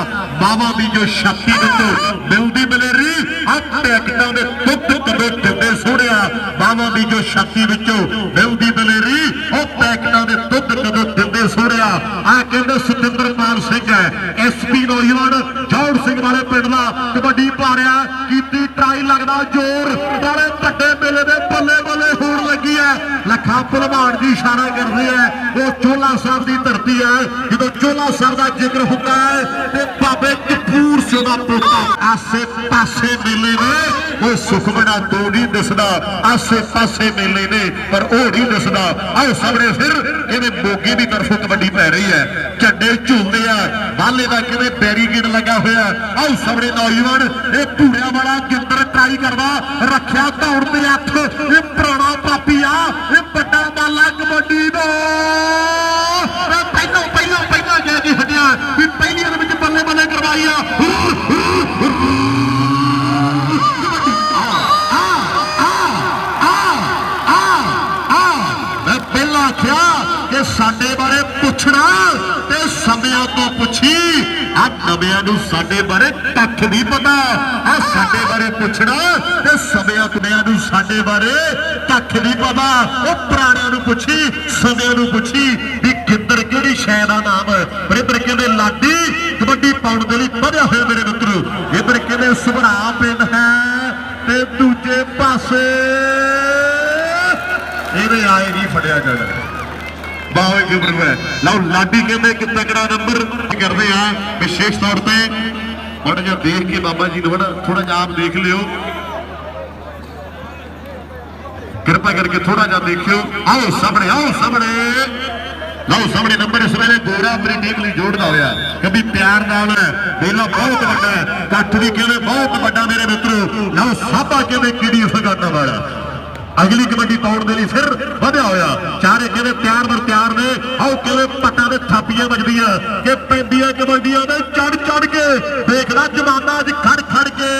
ਮਾਵਾ ਦੀ ਜੋ ਸ਼ਕਤੀ ਵਿੱਚੋਂ ਮਿਲਦੀ ਮਲੇਰੀ ਆ ਟੈਕਟਾਂ ਦੇ ਦੁੱਧ ਕਦੇ ਦਿੰਦੇ ਸੋਹਣਿਆ। ਮਾਵਾ ਦੀ ਜੋ ਸ਼ਕਤੀ ਵਿੱਚੋਂ ਮਿਲਦੀ ਮਲੇਰੀ, ਉਹ ਟੈਕਟਾਂ ਦੇ ਦੁੱਧ ਕਦੇ ਦਿੰਦੇ ਸੋਹਣਿਆ। ਆ ਕਹਿੰਦੇ ਸਤਿੰਦਰਪਾਲ ਸਿੰਘ ਹੈ ਐਸਪੀ ਨੌਜਵਾਨ ਜੌੜ ਸਿੰਘ ਵਾਲੇ ਪਿੰਡ ਦਾ ਕਬੱਡੀ ਪਾ ਰਿਹਾ ਕੀਤੀ ਟਰਾਈ ਲੱਗਦਾ ਜ਼ੋਰ ਬੜੇ ਵੱਡੇ ਮੇਲੇ ਦੇ ਬੱਲੇ ਬੱਲੇ ਹੋਣ ਲੱਗੀ ਹੈ ਲੱਖਾਂ ਭਲਵਾਨ ਜੀ ਇਸ਼ਾਰਾ ਕਰਦੇ ਹੈ ਉਹ ਚੋਲਾ ਸਾਹਿਬ ਦੀ ਧਰਤੀ ਹੈ ਜਦੋਂ ਚੋਲਾ ਸਾਹਿਬ ਦਾ ਜ਼ਿਕਰ ਹੁੰਦਾ ਹੈ ਤੇ ਬਾਬੇ ਕਪੂਰ ਸਿੰਘ ਦਾ ਆਸੇ ਪਾਸੇ ਮੇਲੇ ਨੇ। ਉਹ ਸੁਖਮਣਾ ਤੋਂ ਨਹੀਂ ਦਿਸਦਾ ਆਸੇ ਪਾਸੇ ਮੇਲੇ ਨੇ, ਪਰ ਉਹ ਨਹੀਂ ਦਿਸਦਾ। ਆਓ ਸਾਹਮਣੇ ਫਿਰ ਇਹਦੇ ਮੋਗੇ ਦੀ ਤਰਫੋਂ ਕਬੱਡੀ ਪੈ ਰਹੀ ਹੈ। ਝੰਡੇ ਝੂਲਦੇ ਆ ਬਾਲੇ ਦਾ ਕਿਵੇਂ ਬੈਰੀਕੇਡ ਲੱਗਾ ਹੋਇਆ। ਆਓ ਸਾਹਮਣੇ ਨੌਜਵਾਨ, ਇਹ ਭੂੜਿਆ ਵਾਲਾ ਗਿੰਦਰ ਟਰਾਈ ਕਰਦਾ, ਰੱਖਿਆ ਦੌੜ ਤੇ ਹੱਥ। ਇਹ ਪੁਰਾਣਾ ਪਾਪੀ ਆ, ਇਹ ਵੱਡਾ ਬਾਲਾ ਕਬੱਡੀ ਦਾ। ਇਹ ਪਹਿਲਾਂ ਪਹਿਲਾਂ ਪਹਿਲਾਂ ਜਾ ਕੇ ਹਟਿਆ, ਵੀ ਪਹਿਲੀਆਂ ਦੇ ਮੈਂ ਪਹਿਲਾਂ ਆਖਿਆ ਕਿ ਸਾਡੇ ਬਾਰੇ ਪੁੱਛਣਾ ਤੇ ਸਮਿਆਂ ਤੋਂ ਪੁੱਛੀ। ਆ ਨਵਿਆਂ ਨੂੰ ਸਾਡੇ ਬਾਰੇ ਕੱਖ ਨਹੀਂ ਪਤਾ। ਆ ਸਾਡੇ ਬਾਰੇ ਪੁੱਛਣਾ ਤੇ ਸਮਿਆਂ ਤੁਮਿਆਂ ਨੂੰ ਸਾਡੇ ਬਾਰੇ ਕੱਖ ਨਹੀਂ ਪਤਾ। ਉਹ ਪੁਰਾਣਿਆਂ ਨੂੰ ਪੁੱਛੀ, ਸਮਿਆਂ ਨੂੰ ਪੁੱਛੀ ਵੀ ਕਿੱਧਰ ਕਿਹੜੀ ਸ਼ੈ ਦਾ ਨਾਮ ਹੈ। ਪਰ ਕਹਿੰਦੇ ਲਾਡੀ ਪਾਉਣ ਦੇ ਲਈ ਵਧਿਆ ਹੋਇਆ ਮੇਰੇ ਮਿੱਤਰੋ। ਇੱਧਰ ਕਹਿੰਦੇ ਸੁਭਰਾ ਪਿੰਡ ਹੈ ਤੇ ਦੂਜੇ ਪਾਸੇ ਇਹਦੇ ਆਏ ਨਹੀਂ ਫੜਿਆ ਜਾਣਾ। ਬਾਵੇ ਗਿਬਰ ਹੈ। ਲਓ, ਲਾਡੀ ਕਹਿੰਦੇ ਕਿ ਤਕੜਾ ਨੰਬਰ ਕਰਦੇ ਆ? ਵਿਸ਼ੇਸ਼ ਤੌਰ ਤੇ ਹੁਣ ਜੇ ਦੇਖ ਕੇ ਬਾਬਾ ਜੀ ਨੂੰ ਥੋੜਾ ਜਿਹਾ ਆਪ ਦੇਖ ਲਿਓ। ਕਿਰਪਾ ਕਰਕੇ ਥੋੜਾ ਜਿਹਾ ਦੇਖਿਓ। ਆਓ ਸਾਹਮਣੇ ਆਓ ਸਾਹਮਣੇ। ਲਓ ਸਾਹਮਣੇ ਨੰਬਰ ਇਸ ਵੇਲੇ ਗੋਰਾ ਆਪਣੀ ਟੀਮ ਲਈ ਜੋੜਦਾ ਹੋਇਆ ਕभी ਪਿਆਰ ਨਾਲ ਮੇਲਾ ਬਹੁਤ ਵੱਡਾ ਹੈ। ਕੱਠ ਵੀ ਕਹਿੰਦੇ ਬਹੁਤ ਵੱਡਾ ਮੇਰੇ ਮਿੱਤਰੋ। ਲਓ ਸਾਬਾ ਕਹਿੰਦੇ ਕੀੜੀ ਫਗਾਨਾ ਵਾਲਾ ਅਗਲੀ ਕਬੱਡੀ ਪਾਉਣ ਦੇ ਲਈ ਫਿਰ ਵਧਿਆ ਹੋਇਆ। ਚਾਰੇ ਕਿਵੇਂ ਪਿਆਰ ਵਰ ਤਿਆਰ ਨੇ। ਆਓ ਕਿਵੇਂ ਪੱਟਾਂ ਦੇ ਥਾਪੀਆਂ ਵੱਜਦੀਆਂ। ਕਿ ਪੈਂਦੀਆਂ ਕਬੱਡੀਆਂ ਦੇ ਚੜ ਚੜ ਕੇ। ਦੇਖਦਾ ਜਮਾਨਾ ਅੱਜ ਖੜ ਖੜ ਕੇ।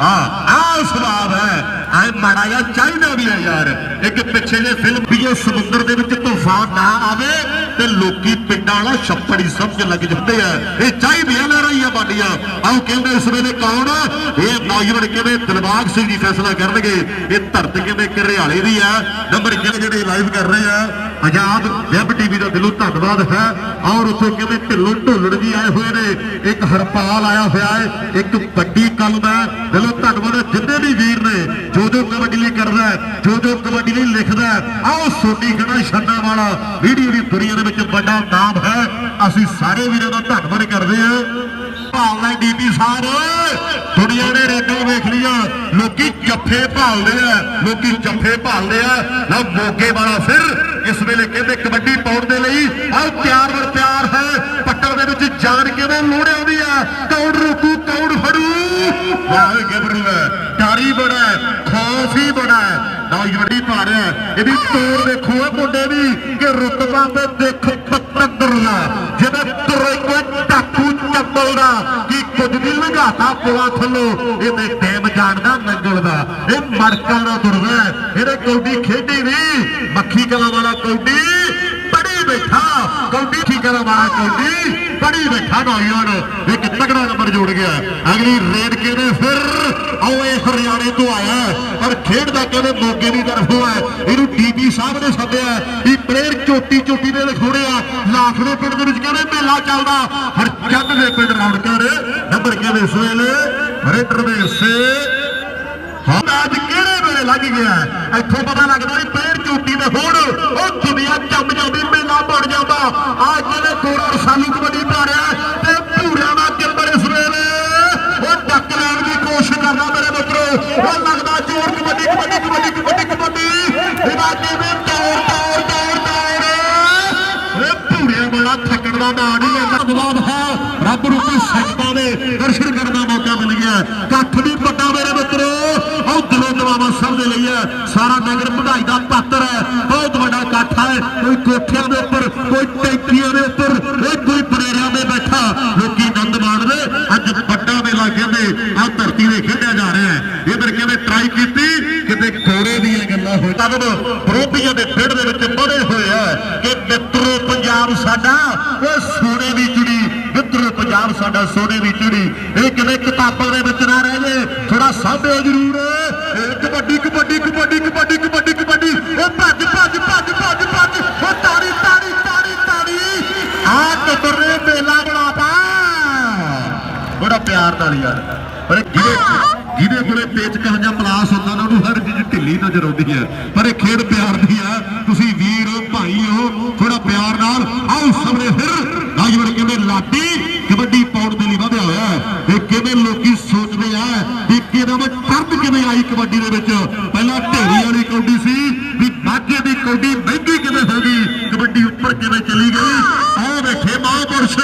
ਆ ਆ ਸਵਾਬ ਹੈ। ਐ ਮਾੜਾ ਜਿਹਾ ਚਾਹੀਦਾ ਵੀ ਹੈ ਯਾਰ। ਇੱਕ ਪਿੱਛੇ ਜੇ ਫਿਲਮ ਵੀ ਇਹ ਸਮੁੰਦਰ ਦੇ ਵਿੱਚ ਤੂਫਾਨ ਨਾ ਆਵੇ ਤੇ ਲੋਕੀ ਪਿੰਡਾਂ ਵਾਲਾ ਛੱਪੜ ਹੀ ਸਮਝ ਲੱਗ ਜਾਂਦੇ ਆ। ਇਹ ਚਾਹੀਦੀਆਂ ਲੈ ਬਾਡੀਆਂ ਆਓ ਕਹਿੰਦੇ ਇਸ ਵੇਲੇ ਕੌਣ ਇਹ ਨੌਜਵਾਨ ਕਹਿੰਦੇ ਦਿਲਬਾਗ ਸਿੰਘ ਜੀ ਫੈਸਲਾ ਕਰਨਗੇ? ਇਹ ਧਰਤ ਕਹਿੰਦੇ ਘਰਿਆਲੇ ਦੀ ਆ? ਨੰਬਰ ਜਿਹੜੇ ਜਿਹੜੇ ਲਾਈਵ ਕਰ ਰਹੇ ਆ, ਆਜ਼ਾਦ ਵੈਬ ਟੀਵੀ ਦਾ ਦਿਲੋਂ ਧੰਨਵਾਦ ਹੈ। ਔਰ ਉੱਥੇ ਕਹਿੰਦੇ ਢਿੱਲੋਂ ਢੋਲਣ ਜੀ ਆਏ ਹੋਏ ਨੇ? ਇੱਕ ਹਰਪਾਲ ਆਇਆ ਹੋਇਆ ਹੈ, ਇੱਕ ਵੱਡੀ ਕਲਮ ਹੈ। ਦਿਲੋਂ ਧੰਨਵਾਦ ਹੈ, ਜਿੰਨੇ ਵੀ ਵੀਰ ਨੇ, ਜੋ ਜੋ ਕਬੱਡੀ ਲਈ ਕਰਦਾ ਜੋ ਜੋ ਕਬੱਡੀ ਲਈ ਲਿਖਦਾ ਆਓ ਸੋਨੀ ਖੜਾ ਛੱਡਣ ਵਾਲਾ, ਵੀਡੀਓ ਦੀ ਦੁਨੀਆ ਦੇ ਵਿੱਚ ਵੱਡਾ ਨਾਮ ਹੈ। ਅਸੀਂ ਸਾਰੇ ਵੀਰਾਂ ਦਾ ਧੰਨਵਾਦ ਕਰਦੇ ਹਾਂ। ਭਾਲਦਾ ਡੀਪੀ ਸਾਹਿਬ, ਦੁਨੀਆ ਨੇ ਰੇਡਾਂ ਵੇਖ ਲਿਆ ਲੋਕੀ ਜੱਫੇ ਭਾਲਦੇ ਆ, ਲੋਕੀ ਜੱਫੇ ਭਾਲਦੇ ਆ। ਨਾ ਮੋਗੇ ਵਾਲਾ ਫਿਰ ਇਸ ਵੇਲੇ ਕਹਿੰਦੇ ਕਬੱਡੀ ਪਾਉਣ ਦੇ ਲਈ। ਆਹ ਤਿਆਰ ਵਰ ਤਿਆਰ ਹੈ। ਪੱਟਾਂ ਦੇ ਵਿੱਚ ਜਾਣ ਕਿਵੇਂ ਲੋੜ ਆਉਂਦੀ ਆ? ਕੌਣ ਰੋਕੂ, ਕੌਣ ਫੜੂ? ਵਾਹ ਗੱਭਰੂ ਹੈ ਟਾਰੀ ਬੜਾ ਹੈ ਕਾਫੀ ਬੜਾ ਹੈ ਨੌਜਵਾਨੀ ਪਾ ਇਹਦੀ ਤੋਰ ਦੇਖੋ ਇਹ ਮੁੰਡੇ ਦੀ ਕਿ ਰੁਤਬਾ ਤੇ ਦੇਖ ਪਤੰਦਰ ਦਾ, ਜਿਹਦੇ ਤੁਰੇ ਕੋਈ ਟਾਕੂ ਚੱਪਲ ਦਾ, ਕੀ ਕੁਝ ਨਹੀਂ ਲੰਘਾਤਾ ਪੁਲਾ ਥੱਲੋ, ਇਹਦੇ ਟਾਈਮ ਜਾਣਦਾ ਨੰਗਲ ਦਾ। ਇਹ ਮੜਕਾ ਨਾ ਤੁਰਦਾ ਇਹਦੇ ਕੌਡੀ ਖੇਡੀ ਵੀ ਮੱਖੀ ਕਲਾ ਵਾਲਾ ਕੌਡੀ ਬੈਠਾ। ਕੌਡੀ ਠੀਕ ਕਲਾ ਵਾਲਾ ਕੌਡੀ? ਪੜੀ ਬੈਠਾ ਨੌਜਵਾਨ ਇੱਕ ਤਗੜਾ ਨੰਬਰ ਜੋੜ ਗਿਆ। ਅਗਲੀ ਰੇਡ ਕਿਹਦੇ? ਫਿਰ ਆਓ ਇਹ ਹਰਿਆਣੇ ਤੋਂ ਆਇਆ। ਪਰ ਖੇਡਦਾ ਕਹਿੰਦੇ ਮੋਗੇ ਦੀ ਤਰਫੋਂ ਹੈ ਇਹਨੂੰ ਡੀਪੀ ਸਾਹਿਬ ਨੇ ਸੱਦਿਆ। ਵੀ ਪਲੇਅਰ ਚੋਟੀ ਚੋਟੀ ਦੇ ਲਿਖੋੜੇ ਆ। ਲਾਖ ਪਿੰਡ ਦੇ ਵਿੱਚ ਕਹਿੰਦੇ ਮੇਲਾ ਚੱਲਦਾ। ਹਰ ਹਰਚੰਦ ਦੇ ਪਿੰਡ ਰੌਣਕਾਂ ਦੇ ਨੰਬਰ ਕਹਿੰਦੇ ਇਸ ਰੇਡਰ ਦੇ ਹਿੱਸੇ ਹਾਂ, ਅੱਜ ਕਿਹੜੇ ਵੇਲੇ ਲੱਗ ਗਿਆ? ਇੱਥੋਂ ਪਤਾ ਲੱਗਦਾ ਵੀ ਪ੍ਰੇਰ ਚੋਟੀ ਦੇ ਹੋਣ ਉਹ ਦੁਨੀਆ ਜੰਮ ਜਾਂਦੀ ਮੌਕਾ ਕੱਖ ਵੀ ਵੱਡਾ ਮੇਰੇ ਮਿੱਤਰੋ। ਉਹ ਦਿਲੋਂ ਦਵਾਵਾ ਸਭ ਦੇ ਲਈ ਹੈ। ਸਾਰਾ ਨਗਰ ਵਧਾਈ ਦਾ ਪਾਤਰ ਹੈ। ਬਹੁਤ ਵੱਡਾ ਇਕੱਠ ਹੈ। ਕੋਈ ਕੋਠਿਆਂ ਦੇ ਉੱਪਰ, ਕੋਈ ਟੈਂਕੀਆਂ ਦੇ ਉੱਪਰ, ਇਹ ਕੋਈ ਬਰੇਰਿਆਂ ਦੇ ਬੈਠਾ। ਲੋਕੀ ਆਨੰਦ ਮਾਣਦੇ। ਅੱਜ ਵੱਡਾ ਮੇਲਾ ਕਹਿੰਦੇ ਆ ਧਰਤੀ ਦੇ ਖੇਡਿਆ ਜਾ ਰਿਹਾ ਹੈ। ਇਧਰ ਕਹਿੰਦੇ ਟਰਾਈ ਕੀਤੀ, ਕਿਤੇ ਕੋਰੇ ਦੀਆਂ ਗੱਲਾਂ ਹੋਈ ਕਦਮ ਵਿਰੋਧੀਆਂ ਦੇ ਪਿੰਡ ਦੇ ਵਿੱਚ ਬੜੇ ਹੋਏ ਆ ਕਿ ਮਿੱਤਰੋ ਪੰਜਾਬ ਸਾਡਾ ਉਹ ਸੋਨੇ ਦੀ ਚਿੜੀ। ਮਿੱਤਰੋ, ਪੰਜਾਬ ਸਾਡਾ ਸੋਨੇ ਦੀ ਚਿੜੀ। ਕਿਤਾਬਾਂ ਦੇ ਵਿੱਚ ਨਾ ਰਹਿ ਜੇ। ਥੋੜਾ ਸਾਂਭਿਓ ਜ਼ਰੂਰ। ਕਬੱਡੀ ਕਬੱਡੀ ਕਬੱਡੀ ਕਬੱਡੀ ਕਬੱਡੀ ਕਬੱਡੀ। ਉਹ ਭੱਜ ਭੱਜ ਭੱਜ ਭੱਜ ਭੱਜ। ਉਹ ਤਾੜੀ ਤਾੜੀ ਤਾੜੀ ਤਾੜੀ। ਆ ਟੱਕਰੇ ਮੇਲਾ ਬਣਾਤਾ। ਬੜਾ ਪਿਆਰ ਨਾਲ ਯਾਰ। ਪਰ ਜਿਹਦੇ ਜਿਹਦੇ ਕੋਲੇ ਪੇਚਕਸ ਜਾਂ ਪਲਾਸ ਹੁੰਦਾ ਨਾ ਉਹਨੂੰ ਹਰ ਚੀਜ਼ ਢਿੱਲੀ ਨਜ਼ਰ ਆਉਂਦੀ ਹੈ। ਪਰ ਇਹ ਖੇਡ ਪਿਆਰ ਦੀ ਆ ਤੁਸੀਂ ਵੀਰ ਹੋ ਭਾਈ ਹੋ ਥੋੜਾ ਪਿਆਰ ਨਾਲ ਆਓ ਸਾਹਮਣੇ ਫਿਰ ਰਾਜਵਰ ਕਹਿੰਦੇ ਲਾਡੀ ਕਬੱਡੀ ਪਾਉਣ ਦੇ ਲਈ ਵਧਿਆ ਹੋਇਆ ਹੈ ਇਹ ਕਿਵੇਂ ਲੋਕੀ ਸੋਚਦੇ ਆ ਵੀ ਕਿਹਦਾ ਮੈਂ ਕਿਵੇਂ ਆਈ ਕਬੱਡੀ ਦੇ ਵਿੱਚ? ਪਹਿਲਾਂ ਢੇਰੀ ਵਾਲੀ ਕੌਡੀ ਸੀ, ਵੀ ਬਾਗੇ ਦੀ ਕੌਡੀ ਮਹਿੰਗੀ ਕਿਵੇਂ ਹੋ ਗਈ? ਕਬੱਡੀ ਉੱਪਰ ਕਿਵੇਂ ਚਲੀ ਗਈ? ਆਹ ਬੈਠੇ ਮਹਾਂਪੁਰਸ਼।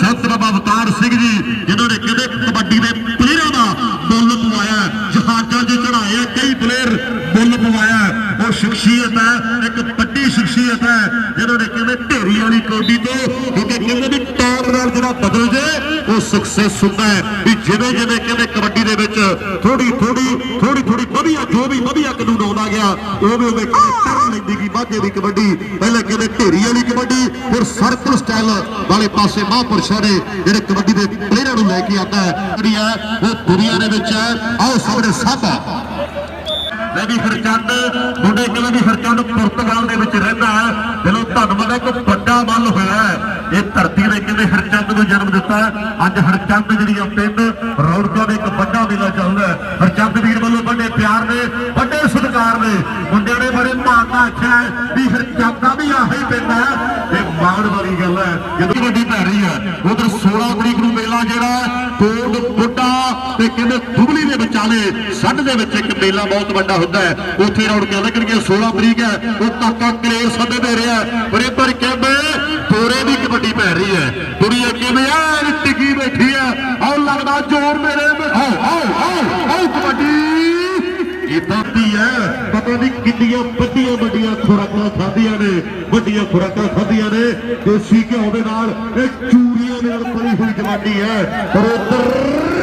ਸੰਤ ਬਾਬਾ ਅਵਤਾਰ ਸਿੰਘ ਜੀ, ਜਿਨ੍ਹਾਂ ਨੇ ਕਹਿੰਦੇ ਕਬੱਡੀ ਦੇ ਪਲੇਅਰਾਂ ਦਾ ਮੁੱਲ ਪਵਾਇਆ। ਜਹਾਜ਼ਾਂ 'ਚ ਚੜਾਏ ਆ ਕਈ ਪਲੇਅਰ ਮੁੱਲ ਪਵਾਇਆ। ਉਹ ਸ਼ਖਸੀਅਤ ਹੈ, ਇੱਕ ਵੱਡੀ ਸ਼ਖਸੀਅਤ ਹੈ, ਜਿਨ੍ਹਾਂ ਨੇ ਕਹਿੰਦੇ ਢੇਰੀ ਵਾਲੀ ਕੌਡੀ ਤੋਂ, ਕਿਉਂਕਿ ਕਹਿੰਦੇ ਵੀ ਟਾਈਮ ਨਾਲ ਜਿਹੜਾ ਬਦਲ ਜੇ ਉਹ ਸਕਸੈਸ ਹੁੰਦਾ ਹੈ ਵੀ ਜਿਵੇਂ ਜਿਵੇਂ ਕਹਿੰਦੇ ਕਬੱਡੀ ਦੇ ਵਿੱਚ ਥੋੜੀ ਥੋੜੀ ਥੋੜੀ ਥੋੜੀ ਵਧੀਆ ਜੋ ਵੀ ਵਧੀਆ ਕਾਨੂੰਨ ਆਉਂਦਾ ਗਿਆ ਉਵੇਂ ਉਵੇਂ ਕਹਿੰਦੇ ਤਰਨ ਲੈਂਦੀ ਗਈ ਮਾਝੇ ਦੀ ਕਬੱਡੀ। ਪਹਿਲਾਂ ਕਹਿੰਦੇ ਢੇਰੀ ਵਾਲੀ ਕਬੱਡੀ ਫਿਰ ਸਰਕਲ ਸਟਾਈਲ ਵਾਲੇ ਪਾਸੇ ਮਹਾਂਪੁਰਸ਼ਾਂ ਨੇ ਜਿਹੜੇ ਕਬੱਡੀ ਦੇ ਪਲੇਅਰਾਂ ਨੂੰ ਲੈ ਕੇ ਆਉਂਦਾ ਹੈ। ਜਿਹੜੀ ਹੈ ਉਹ ਦੁਨੀਆ ਦੇ ਵਿੱਚ ਹੈ। ਆਓ ਸਾਹਮਣੇ ਹੈ। ਮੈਂ ਵੀ ਹਰਚੰਦ ਮੁੰਡੇ ਕਹਿੰਦੇ ਵੀ ਹਰਚੰਦ ਪੁਰਤਗਾਲ ਦੇ ਵਿੱਚ ਰਹਿੰਦਾ ਹੈ। ਦਿਲੋਂ ਧੰਨਵਾਦ ਹੈ ਕਿ ਵੱਡਾ ਮੱਲ ਹੋਇਆ ਹੈ ਇਹ ਧਰਤੀ ਨੇ ਕਹਿੰਦੇ ਹਰਚੰਦ ਨੂੰ ਜਨਮ ਦਿੱਤਾ। ਅੱਜ ਹਰਚੰਦ ਜਿਹੜੀ ਆ ਪਿੰਡ ਰੌਣਕਾਂ ਦੇ ਇੱਕ ਵੱਡਾ ਮੇਲਾ ਚੱਲਦਾ ਹਰਚੰਦ ਵੀਰ ਵੱਲੋਂ ਵੱਡੇ ਪਿਆਰ ਨੇ ਵੱਡੇ ਸਤਿਕਾਰ ਨੇ ਮੁੰਡਿਆਂ ਨੇ ਬੜੇ ਮਾਣ ਨਾਲ ਆਖਿਆ ਹੈ ਵੀ ਹਰਚੰਦ ਦਾ ਵੀ ਆਹੀ ਪਿੰਡ ਹੈ। ਇਹ ਮਾਣ ਵਾਲੀ ਗੱਲ ਹੈ, ਜਦੋਂ ਵੱਡੀ ਭੈੜੀ ਹੈ, ਉਧਰ 16 ਤਰੀਕ ਨੂੰ ਮੇਲਾ ਜਿਹੜਾ ਤੇ ਕਹਿੰਦੇ ਦੁਬਲੀ ਦੇ ਵਿਚਾਲੇ, ਸੱਡ ਦੇ ਵਿੱਚ ਇੱਕ ਮੇਲਾ ਬਹੁਤ ਵੱਡਾ ਹੁੰਦਾ ਹੈ। ਉੱਥੇ ਰੌਣਕਾਂ ਲੱਗਣਗੀਆਂ 16 ਤਰੀਕ ਹੈ, ਉਹ ਕਾਕਾ ਕਲੇਰ ਸੱਦੇ ਦੇ ਰਿਹਾ ਪਰ ਪਰ ਕਹਿੰਦੇ, ਤੋਰੇ ਦੀ ਕਬੱਡੀ ਪੈ ਰਹੀ ਹੈ। ਦੁਨੀਆ ਕਿਵੇਂ ਆ ਟਿਕੀ ਬੈਠੀ ਹੈ। ਆਹ ਲੱਗਦਾ ਜ਼ੋਰ ਮੇਰੇ ਆਓ ਆਓ ਆਓ ਆਓ, ਕਬੱਡੀ। ਇਹ ਦਾਤੀ ਹੈ, ਪਤਾ ਨਹੀਂ ਕਿੰਨੀਆਂ ਵੱਡੀਆਂ ਵੱਡੀਆਂ ਖੁਰਾਕਾਂ ਖਾਧੀਆਂ ਨੇ, ਵੱਡੀਆਂ ਖੁਰਾਕਾਂ ਖਾਧੀਆਂ ਨੇ। ਦੇਸੀ ਘਿਓ ਦੇ ਨਾਲ, ਇਹ ਚੂਰੀਆਂ ਦੇ ਨਾਲ ਭਰੀ ਹੋਈ ਜਵਾਨੀ ਹੈ। ਪਰ ਉਧਰ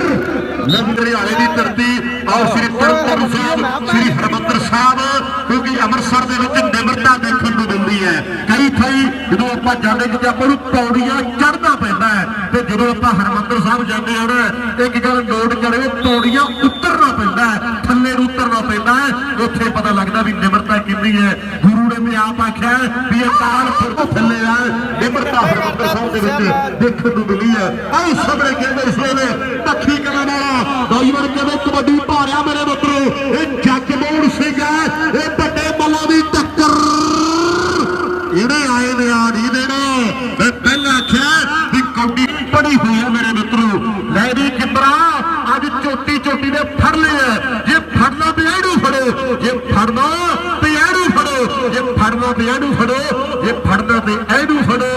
ਨਵੀਂ ਦੀ ਧਰਤੀ ਔਰ ਸ੍ਰੀ ਤਰਨਤਾਰਨ ਸਾਹਿਬ, ਸ੍ਰੀ ਹਰਮੰਦਰ ਸਾਹਿਬ, ਕਿਉਂਕਿ ਅੰਮ੍ਰਿਤਸਰ ਦੇ ਵਿੱਚ ਨਿਮਰਤਾ ਦੇਖਣ ਨੂੰ ਮਿਲਦੀ ਹੈ। ਕਈ ਥਾਈ ਜਦੋਂ ਆਪਾਂ ਜਾਂਦੇ ਕਿ ਆਪਾਂ ਨੂੰ ਪੌੜੀਆਂ ਚੜ੍ਹਨਾ ਪੈਂਦਾ ਜਦੋਂ ਆਪਾਂ ਹਰਮੰਦਰ ਸਾਹਿਬ ਜਾਂਦੇ ਹਾਂ ਨਾ, ਇੱਕ ਗੱਲ ਨੋਟ ਕਰਿਓ ਤੋੜੀਆਂ ਉਤਰਨਾ ਪੈਂਦਾ ਥੱਲੇ ਨੂੰ ਉਤਰਨਾ ਪੈਂਦਾ ਉੱਥੇ ਪਤਾ ਲੱਗਦਾ ਵੀ ਨਿਮਰਤਾ ਕਿੰਨੀ ਹੈ। ਗੁਰੂ ਨੇ ਵੀ ਆਪ ਆਖਿਆ ਵੀ ਇਹ ਕਾਲ ਫਿਰ ਥੱਲੇ ਆ। ਨਿਮਰਤਾ ਹਰਮੰਦਰ ਸਾਹਿਬ ਦੇ ਵਿੱਚ ਦੇਖਣ ਨੂੰ ਮਿਲੀ ਹੈ। ਆਹ ਸਾਹਮਣੇ ਕਹਿੰਦੇ ਇਸ ਪੱਖੀ ਕਰਨ ਵਾਲਾ ਨੌਜਵਾਨ ਕਹਿੰਦੇ ਕਬੱਡੀ ਭਾਰਿਆ ਮੇਰੇ ਮਿੱਤਰੋ, ਇਹ ਜੱਜ ਤੇ ਇਹਨੂੰ ਫੜੋ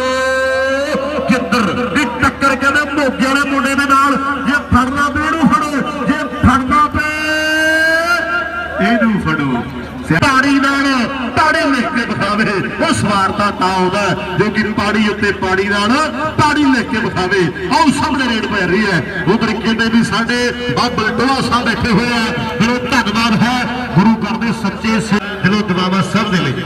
ਕਿੱਧਰ? ਦੀ ਟੱਕਰ ਕਹਿੰਦਾ ਮੋਗੇ ਵਾਲੇ ਮੁੰਡੇ ਦੇ ਨਾਲ। ਜੇ ਫੜਨਾ ਪਏ ਇਹਨੂੰ ਫੜੋ। ਜੇ ਫੜਨਾ ਪਏ, ਇਹਨੂੰ ਫੜੋ। ਤਾੜੀ ਨਾਲ ਤਾੜੀ ਲਿਖ ਕੇ ਵਿਖਾਵੇ ਉਹ ਸਵਾਰ ਤਾਂ ਆਉਂਦਾ ਜੋ ਕਿ ਪਾੜੀ ਉੱਤੇ ਪਾੜੀ ਨਾਲ ਤਾੜੀ ਲਿਖ ਕੇ ਵਿਖਾਵੇ ਆਉ ਸਾਹਮਣੇ ਰੇਡ ਪੈ ਰਹੀ ਹੈ। ਉਹ ਤਰੀਕੇ ਦੇ ਵੀ ਸਾਡੇ ਬਾਬਲ ਟੋਲਾ ਸਾਹਿਬ ਬੈਠੇ ਹੋਏ ਆ। ਜਿਹੜਾ ਧੰਨਵਾਦ ਹੈ। ਗੁਰੂ ਘਰ ਸੱਚੇ ਸੱਚੇ ਦਿਲੋਂ ਦਵਾਵਾ ਸਭ ਦੇ ਲਈ।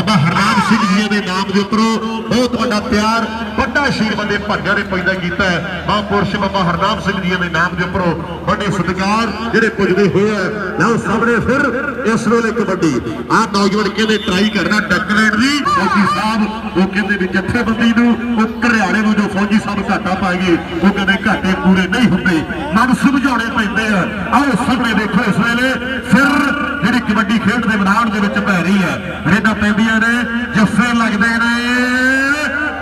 ਬਾਬਾ ਹਰਨਾਮ ਸਿੰਘ ਜੀ ਦੇ ਨਾਮ ਦੇ ਉੱਪਰੋਂ ਬਹੁਤ ਵੱਡਾ ਪਿਆਰ, ਵੱਡਾ ਆਸ਼ੀਰਵਾਦ ਇਹ ਭਾਗਾਂ ਨੇ ਪੈਦਾ ਕੀਤਾ ਹੈ। ਮਹਾਂਪੁਰਸ਼ ਬਾਬਾ ਹਰਨਾਮ ਸਿੰਘ ਜੀ ਦੇ ਨਾਮ ਦੇ ਉੱਪਰੋਂ ਵੱਡੇ ਸਤਿਕਾਰ ਜਿਹੜੇ ਪੁੱਜਦੇ ਹੋਏ ਆ। ਲਓ ਸਾਹਮਣੇ ਫਿਰ ਇਸ ਵੇਲੇ ਕਬੱਡੀ। ਆਹ ਨੌਜਵਾਨ ਕਹਿੰਦੇ ਟਰਾਈ ਕਰਨਾ ਟੱਕਰੇਟ ਦੀ। ਫੌਜੀ ਸਾਹਿਬ ਉਹ ਕਹਿੰਦੇ ਵੀ ਜੱਥੇਬੰਦੀ ਨੂੰ, ਉਹ ਘਰਿਆੜੇ ਨੂੰ ਜੋ ਫੌਜੀ ਸਾਹਿਬ ਘਾਟਾ ਪਾਏਗੇ ਉਹ ਕਹਿੰਦੇ ਘਾਟੇ ਪੂਰੇ ਨਹੀਂ ਹੁੰਦੇ। ਮਨ ਸਮਝਾਉਣੇ ਪੈਂਦੇ ਆ। ਆਓ ਸਾਹਮਣੇ ਦੇਖੋ ਇਸ ਵੇਲੇ ਫਿਰ ਜਿਹੜੀ ਕਬੱਡੀ ਖੇਡ ਦੇ ਮੈਦਾਨ ਦੇ ਵਿੱਚ ਪੈ ਰਹੀ ਹੈ। ਰੇਡਾਂ ਪੈਂਦੀਆਂ ਨੇ, ਜੱਫੇ ਲੱਗਦੇ ਨੇ।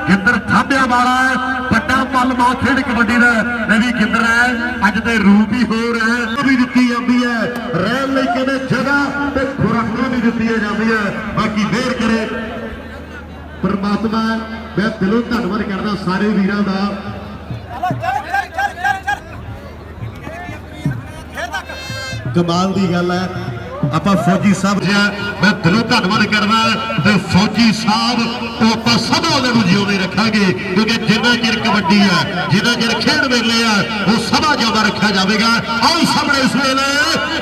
ਗਿੱਦਰ ਥਾਬਿਆਂ ਵਾਲਾ ਵੱਡਾ ਪਲ ਮਾ ਖੇਡ ਕਬੱਡੀ ਦਾ। ਇਹ ਵੀ ਗਿੱਦਰ ਹੈ। ਅੱਜ ਤੇ ਰੂਪ ਹੀ ਹੋਰ ਹੈ। ਉਹ ਵੀ ਦਿੱਤੀ ਜਾਂਦੀ ਹੈ। ਰਹਿਣ ਲਈ ਕਹਿੰਦੇ ਜਗ੍ਹਾ ਤੇ ਖੁਰਾਕਾਂ ਵੀ ਦਿੱਤੀਆਂ ਜਾਂਦੀਆਂ। ਬਾਕੀ ਫੇਰ ਕਰੇ। ਪਰਮਾਤਮਾ ਮੈਂ ਦਿਲੋਂ ਧੰਨਵਾਦ ਕਰਦਾ ਸਾਰੇ ਵੀਰਾਂ ਦਾ। ਕਮਾਲ ਦੀ ਗੱਲ ਹੈ। ਆਪਾਂ ਫੌਜੀ ਸਾਹਿਬ ਜੀ ਮੈਂ ਦਿਲੋਂ ਧੰਨਵਾਦ ਕਰਦਾ ਤੇ ਫੌਜੀ ਸਾਹਿਬ ਉਹ ਆਪਾਂ ਸਦਾ ਉਹਨਾਂ ਨੂੰ ਜਿਉਂਦੇ ਰੱਖਾਂਗੇ ਕਿਉਂਕਿ ਜਿੰਨਾ ਚਿਰ ਕਬੱਡੀ ਹੈ ਜਿੰਨਾ ਚਿਰ ਖੇਡ ਮੇਲੇ ਆ ਉਹ ਸਦਾ ਜਿਉਂਦਾ ਰੱਖਿਆ ਜਾਵੇਗਾ। ਆਓ ਸਾਹਮਣੇ ਇਸ ਵੇਲੇ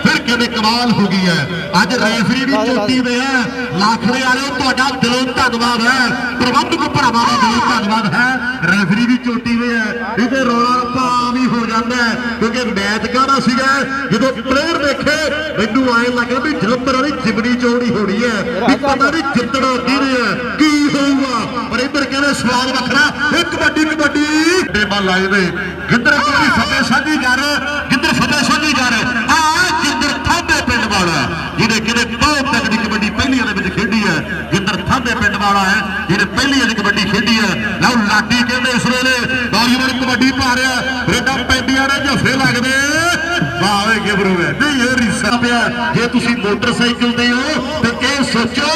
ਫਿਰ ਕਹਿੰਦੇ ਕਮਾਲ ਹੋ ਗਈ ਹੈ? ਅੱਜ ਰੈਫਰੀ ਵੀ ਚੋਟੀ ਦੇ ਆ ਲਾਖੜੇ ਵਾਲਿਓ ਤੁਹਾਡਾ ਦਿਲੋਂ ਧੰਨਵਾਦ ਹੈ। ਪ੍ਰਬੰਧਕ ਭਰਾਵਾਂ ਦਾ ਦਿਲੋਂ ਧੰਨਵਾਦ ਹੈ। ਰੈਫਰੀ ਵੀ ਚੋਟੀ ਦੇ ਹੈ। ਇਹਦੇ ਰੌਲਾ ਰੱਪਾ ਆਮ ਹੀ ਹੋ ਜਾਂਦਾ ਹੈ ਕਿਉਂਕਿ ਮੈਚ ਕਾਹਦਾ ਸੀਗਾ? ਜਦੋਂ ਪਲੇਅਰ ਦੇਖੇ ਮੈਨੂੰ ਐਂ ਲੱਗਾ ਵੀ ਜਲੰਧਰ ਵਾਲੀ ਜਿਮਨੀ ਚੋੜੀ ਹੋਣੀ ਹੈ। ਵੀ ਪਤਾ ਨਹੀਂ ਜਿੱਤਣਾ ਕਿਹਨੇ ਹੈ ਕੀ ਹੋਊਗਾ? ਪਰ ਇੱਧਰ ਕਹਿੰਦੇ ਸਵਾਲ ਵੱਖਰਾ। ਇਹ ਕਬੱਡੀ ਕਬੱਡੀ। ਟੇਬਲ ਲਾਏ ਨੇ। ਗਿੱਧਰ ਕੋਈ ਫਤਿਹ ਸਾਂਝੀ ਕਰ। ਗਿੱਧਰ ਫਤਿਹ ਸਾਂਝੀ ਕਰ। ਆ ਪਿੰਡ ਵਾਲਾ ਜਿਹਨੇ ਕਿਤੇ ਬਹੁਤ ਤਕੜੀ ਕਬੱਡੀ ਪਹਿਲੀਆਂ ਦੇ ਵਿੱਚ ਖੇਡੀ ਹੈ। ਗਿੱਧਰ ਥਾਬੇ ਪਿੰਡ ਵਾਲਾ ਹੈ ਜਿਹਨੇ ਪਹਿਲੀ ਅੱਜ ਕਬੱਡੀ ਖੇਡੀ ਹੈ। ਲਓ ਲਾਡੀ ਕਹਿੰਦੇ ਇਸ ਵੇਲੇ ਨੌਜਵਾਨ ਕਬੱਡੀ ਪਾ ਰਿਹਾ। ਰੇਡਾਂ ਪੈਂਦੀਆਂ ਨੇ, ਜੱਫੇ ਲੱਗਦੇ। ਵਾਵੇ ਗਿਬਰੂ ਹੈ ਨਹੀਂ, ਇਹ ਰਿਸਾ ਪਿਆ। ਜੇ ਤੁਸੀਂ ਮੋਟਰਸਾਈਕਲ ਤੇ ਹੋ, ਤੇ ਇਹ ਸੋਚੋ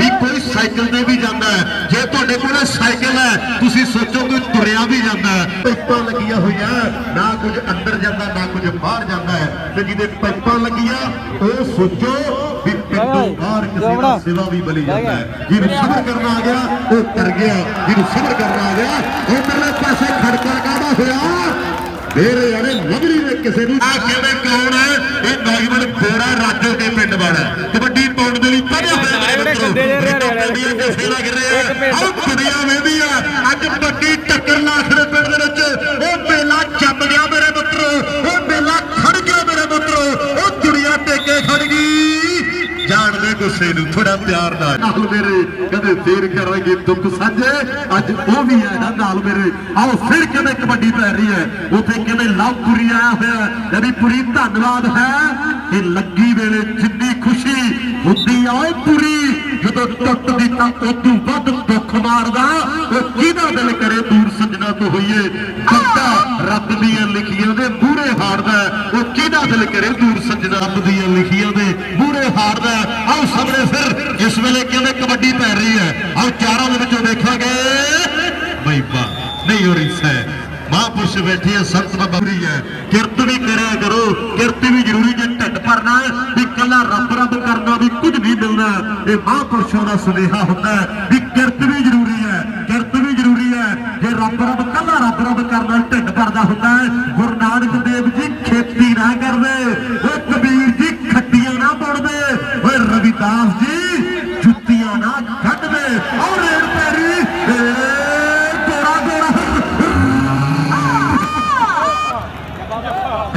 ਵੀ ਸਾਈਕਲ ਤੇ ਵੀ ਜਾਂਦਾ ਹੈ। ਜੇ ਤੁਹਾਡੇ ਕੋਲ ਸਾਈਕਲ ਹੈ ਤੁਸੀਂ ਸੋਚੋ ਕੋਈ ਤੁਰਿਆ ਵੀ ਜਾਂਦਾ ਹੈ। ਪਾਈਪਾਂ ਲੱਗੀਆਂ ਹੋਈਆਂ ਨਾ ਕੁਝ ਅੰਦਰ ਜਾਂਦਾ ਨਾ ਕੁਝ ਬਾਹਰ ਜਾਂਦਾ ਹੈ। ਤੇ ਜਿਹਦੇ ਪਾਈਪਾਂ ਲੱਗੀਆਂ ਉਹ ਸੋਚੋ ਵੀ ਪਿੰਡੋਂ ਬਾਹਰ ਕਿਸੇ ਦਾ ਸੇਵਾ ਵੀ ਬਲੀ ਜਾਂਦਾ ਹੈ। ਜਿਹਨੂੰ ਸਬਰ ਕਰਨਾ ਆ ਗਿਆ ਉਹ ਕਰ ਗਿਆ। ਜਿਹਨੂੰ ਸਬਰ ਕਰਨਾ ਆ ਗਿਆ ਉਧਰਲੇ ਪਾਸੇ ਖੜਕਾ ਕਾਹਦਾ ਹੋਇਆ? ਮੇਰੇ ਯਾਰੇ ਲਵਲੀ ਨੇ ਕਿਸੇ ਨੂੰ ਆ ਕਿਵੇਂ ਕੌਣ ਹੈ? ਇਹ ਨੌਜਵਾਨ ਗੋਰਾ ਰਾਜੋ ਦੇ ਪਿੰਡ ਵਾਲਾ। ਕਬੱਡੀ ਪਾਉਣ ਦੇ ਲਈ ਪੜਿਆ ਹੋਇਆ ਮੇਰੇ ਮਿੱਤਰੋ ਰੇਡਾਂ ਪੈਂਦੀਆਂ ਕਿ ਫੇਰਾ ਕਰ ਰਿਹਾ ਆਹ ਦੁਨੀਆ ਵੇਂਦੀ ਆ ਅੱਜ ਵੱਡੀ ਟੱਕਰ ਲਾਖੜੇ ਪਿੰਡ ਦੇ ਵਿੱਚ। ਉਹ ਮੇਲਾ ਜੰਮ ਗਿਆ ਮੇਰੇ ਮਿੱਤਰੋ ਉਹ ਮੇਲਾ ਖੜ ਗਿਆ ਮੇਰੇ ਮਿੱਤਰੋ ਉਹ ਦੁਨੀਆ ਟੇਕੇ ਖੜ ਗਈ। ਜਾਣਦੇ ਗੁੱਸੇ ਨੂੰ ਥੋੜਾ ਪਿਆਰ ਨਾਲ। ਨਾਲ ਮੇਰੇ ਕਦੇ ਫੇਰ ਕਰਾਂਗੇ ਦੁੱਖ ਸਾਂਝੇ। ਅੱਜ ਉਹ ਵੀ ਆਇਆ ਨਾਲ ਮੇਰੇ। ਆਓ ਫਿਰ ਕਿਵੇਂ ਕਬੱਡੀ ਪੈ ਰਹੀ ਹੈ? ਉਥੇ ਕਿਵੇਂ ਲਵਪੁਰੀ ਆਇਆ ਹੋਇਆ ਜਿਹੜੀ ਪੂਰੀ ਧੰਨਵਾਦ ਹੈ ਇਹ ਲੱਗੀ ਵੇਲੇ ਜਿੰਨੀ ਹੁੰਦੀ ਆ ਪੂਰੀ ਜਦੋਂ ਟੁੱਟਦੀ ਤਾਂ ਉਦੋਂ ਵੱਧ ਦੁੱਖ ਮਾਰਦਾ ਉਹ ਕਿਹਦਾ ਦਿਲ ਕਰੇ ਦੂਰ ਸੱਜਣਾ ਤੋਂ ਹੋਈਏ ਬੰਦਾ ਰੱਬ ਦੀਆਂ ਲਿਖੀਆਂ ਦੇ ਬੂਰੇ ਹਾਰਦਾ ਉਹ ਕਿਹਦਾ ਦਿਲ ਕਰੇ ਦੂਰ ਸੱਜਣਾ ਰੱਬ ਦੀਆਂ ਲਿਖੀਆਂ ਦੇ ਬੂਰੇ ਹਾਰਦਾ ਆਓ ਸਾਹਮਣੇ ਫਿਰ ਇਸ ਵੇਲੇ ਕਹਿੰਦੇ ਕਬੱਡੀ ਪੈ ਰਹੀ ਹੈ ਆਓ ਚਾਰਾਂ ਦੇ ਵਿੱਚੋਂ ਦੇਖਾਂਗੇ ਬਈ ਬਾ ਨਹੀਂ ਹੋ ਰਹੀ ਸੈ ਮਹਾਂਪੁਰਸ਼ ਬੈਠੇ ਆ, ਸੰਤ ਬਾਬਾ ਵੀ ਹੈ ਕਿਰਤ ਵੀ ਕਰਿਆ ਕਰੋ, ਕਿਰਤ ਵੀ ਜ਼ਰੂਰੀ ਜੇ ਢਿੱਡ ਭਰਨਾ ਵੀ ਕੱਲਾ ਰੱਬ ਰੱਬ ਕਰਨਾ ਵੀ ਕੁਝ ਨਹੀਂ ਮਿਲਣਾ। ਇਹ ਮਹਾਂਪੁਰਸ਼ਾਂ ਦਾ ਸੁਨੇਹਾ ਹੁੰਦਾ ਹੈ ਵੀ ਕਿਰਤ ਵੀ ਜ਼ਰੂਰੀ ਹੈ, ਕਿਰਤ ਵੀ ਜ਼ਰੂਰੀ ਹੈ। ਜੇ ਰੱਬ ਰੱਬ, ਕੱਲਾ ਰੱਬ ਰੱਬ ਕਰਨਾ, ਢਿੱਡ ਭਰਦਾ ਹੁੰਦਾ ਹੈ, ਗੁਰੂ ਨਾਨਕ ਦੇਵ ਜੀ ਖੇਤੀ ਨਾ ਕਰਦੇ ਉਹ ਕਬੀਰ ਜੀ ਖੱਟੀਆਂ ਨਾ ਪਾਉਣਦੇ ਓਏ ਰਵਿਦਾਸ ਜੀ ਜੁੱਤੀਆਂ ਨਾ ਕੱਢਦੇ ਔਰ ਰੇੜ ਪੈਰੀ ਏ ਗੋਰਾ ਗੋਰਾ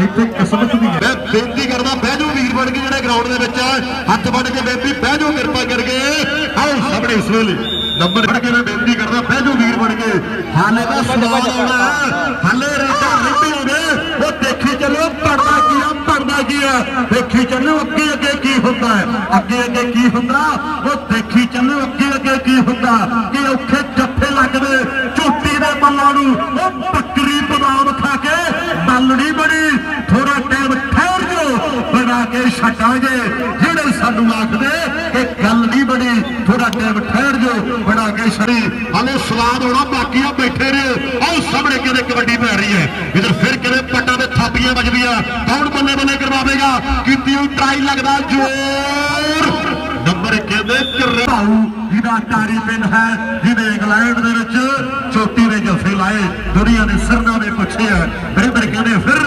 ਇੱਥੇ ਕਿਸਮਤ ਦੀ ਮੈਂ ਬੇਨਤੀ ਕਰਦਾ ਬਹਿ ਜਾਓ ਵੀਰ ਬਣ ਕੇ ਜਿਹੜੇ ਗਰਾਊਂਡ ਦੇ ਵਿੱਚ ਹੱਥ ਵੜ ਕੇ ਬੇਨਤੀ ਬਹਿ ਜਾਓ ਕਿਰਪਾ ਕਰਕੇ। ਆਓ ਸਾਹਮਣੇ ਇਸ ਵੇਲੇ। ਨੰਬਰ ਵੜ ਕੇ ਮੈਂ ਬੇਨਤੀ ਕਰਦਾ ਬਹਿ ਜਾਓ ਵੀਰ ਬਣ ਕੇ। ਹਾਲੇ ਦਾ ਸਵਾਲ ਆਉਣਾ। ਹਾਲੇ ਰੇਟਾਂ ਰਹਿੰਦੀਆਂ ਨੇ ਉਹ ਦੇਖੀ ਚੱਲੋ ਪੜਦਾ ਕੀ ਆ ਪੜਦਾ ਕੀ ਆ। ਦੇਖੀ ਚੱਲੋ ਅੱਗੇ ਅੱਗੇ ਕੀ ਹੁੰਦਾ ਹੈ? ਅੱਗੇ ਅੱਗੇ ਕੀ ਹੁੰਦਾ? ਉਹ ਦੇਖੀ ਚੱਲੋ ਅੱਗੇ ਅੱਗੇ ਕੀ ਹੁੰਦਾ? ਕਿ ਔਖੇ ਜੱਫੇ ਲੱਗਦੇ। ਝੋਟੀ ਦੇ ਮੱਲਾਂ ਨੂੰ ਉਹ ਬੱਕਰੀ ਬਦਾਮ ਖਾ ਕੇ ਮੱਲ ਨਹੀਂ ਬਣੀ ਥੋੜਾ ਟਾਈਮ ਠਹਿਰ ਜਾਓ ਬਣਾ ਕੇ ਛੱਡਾਂਗੇ। ਜਿਹੜੇ ਸਾਨੂੰ ਆਖਦੇ ਕਿ ਗੱਲ ਨਹੀਂ ਬਣੀ ਥੋੜਾ ਟਾਈਮ ਠਹਿਰ ਜਾਓ, ਬਣਾ ਕੇ ਛੜੀ ਹਲੇ ਸਵਾਦ ਹੋਣਾ, ਬਾਕੀ ਆ ਬੈਠੇ ਨੇ ਆਹ ਸਾਹਮਣੇ ਕਿਤੇ ਕਬੱਡੀ ਪੈ ਰਹੀ ਹੈ? ਇਧਰ ਫਿਰ ਕਿਤੇ ਪੱਟਾਂ ਤੇ ਥਾਪੀਆਂ ਵੱਜਦੀਆਂ? ਕੌਣ ਬੱਲੇ ਬੱਲੇ ਕਰਵਾਵੇਗਾ? ਕੀਤੀ ਉਹ ਟਰਾਈ ਲੱਗਦਾ ਜ਼ੋਰ। ਨੰਬਰ ਕਹਿੰਦੇ ਘਰਾਉ ਜਿਹਦਾ ਟਾਰੀ ਪਿੰਡ ਹੈ ਜਿਹਨੇ ਇੰਗਲੈਂਡ ਦੇ ਵਿੱਚ ਚੋਟੀ ਦੇ ਜੱਫੇ ਲਾਏ ਦੁਨੀਆ ਨੇ ਸਿਰਨਾ ਦੇ ਪੁੱਛਿਆ ਵਰਿੰਦਰ ਕਹਿੰਦੇ ਫਿਰ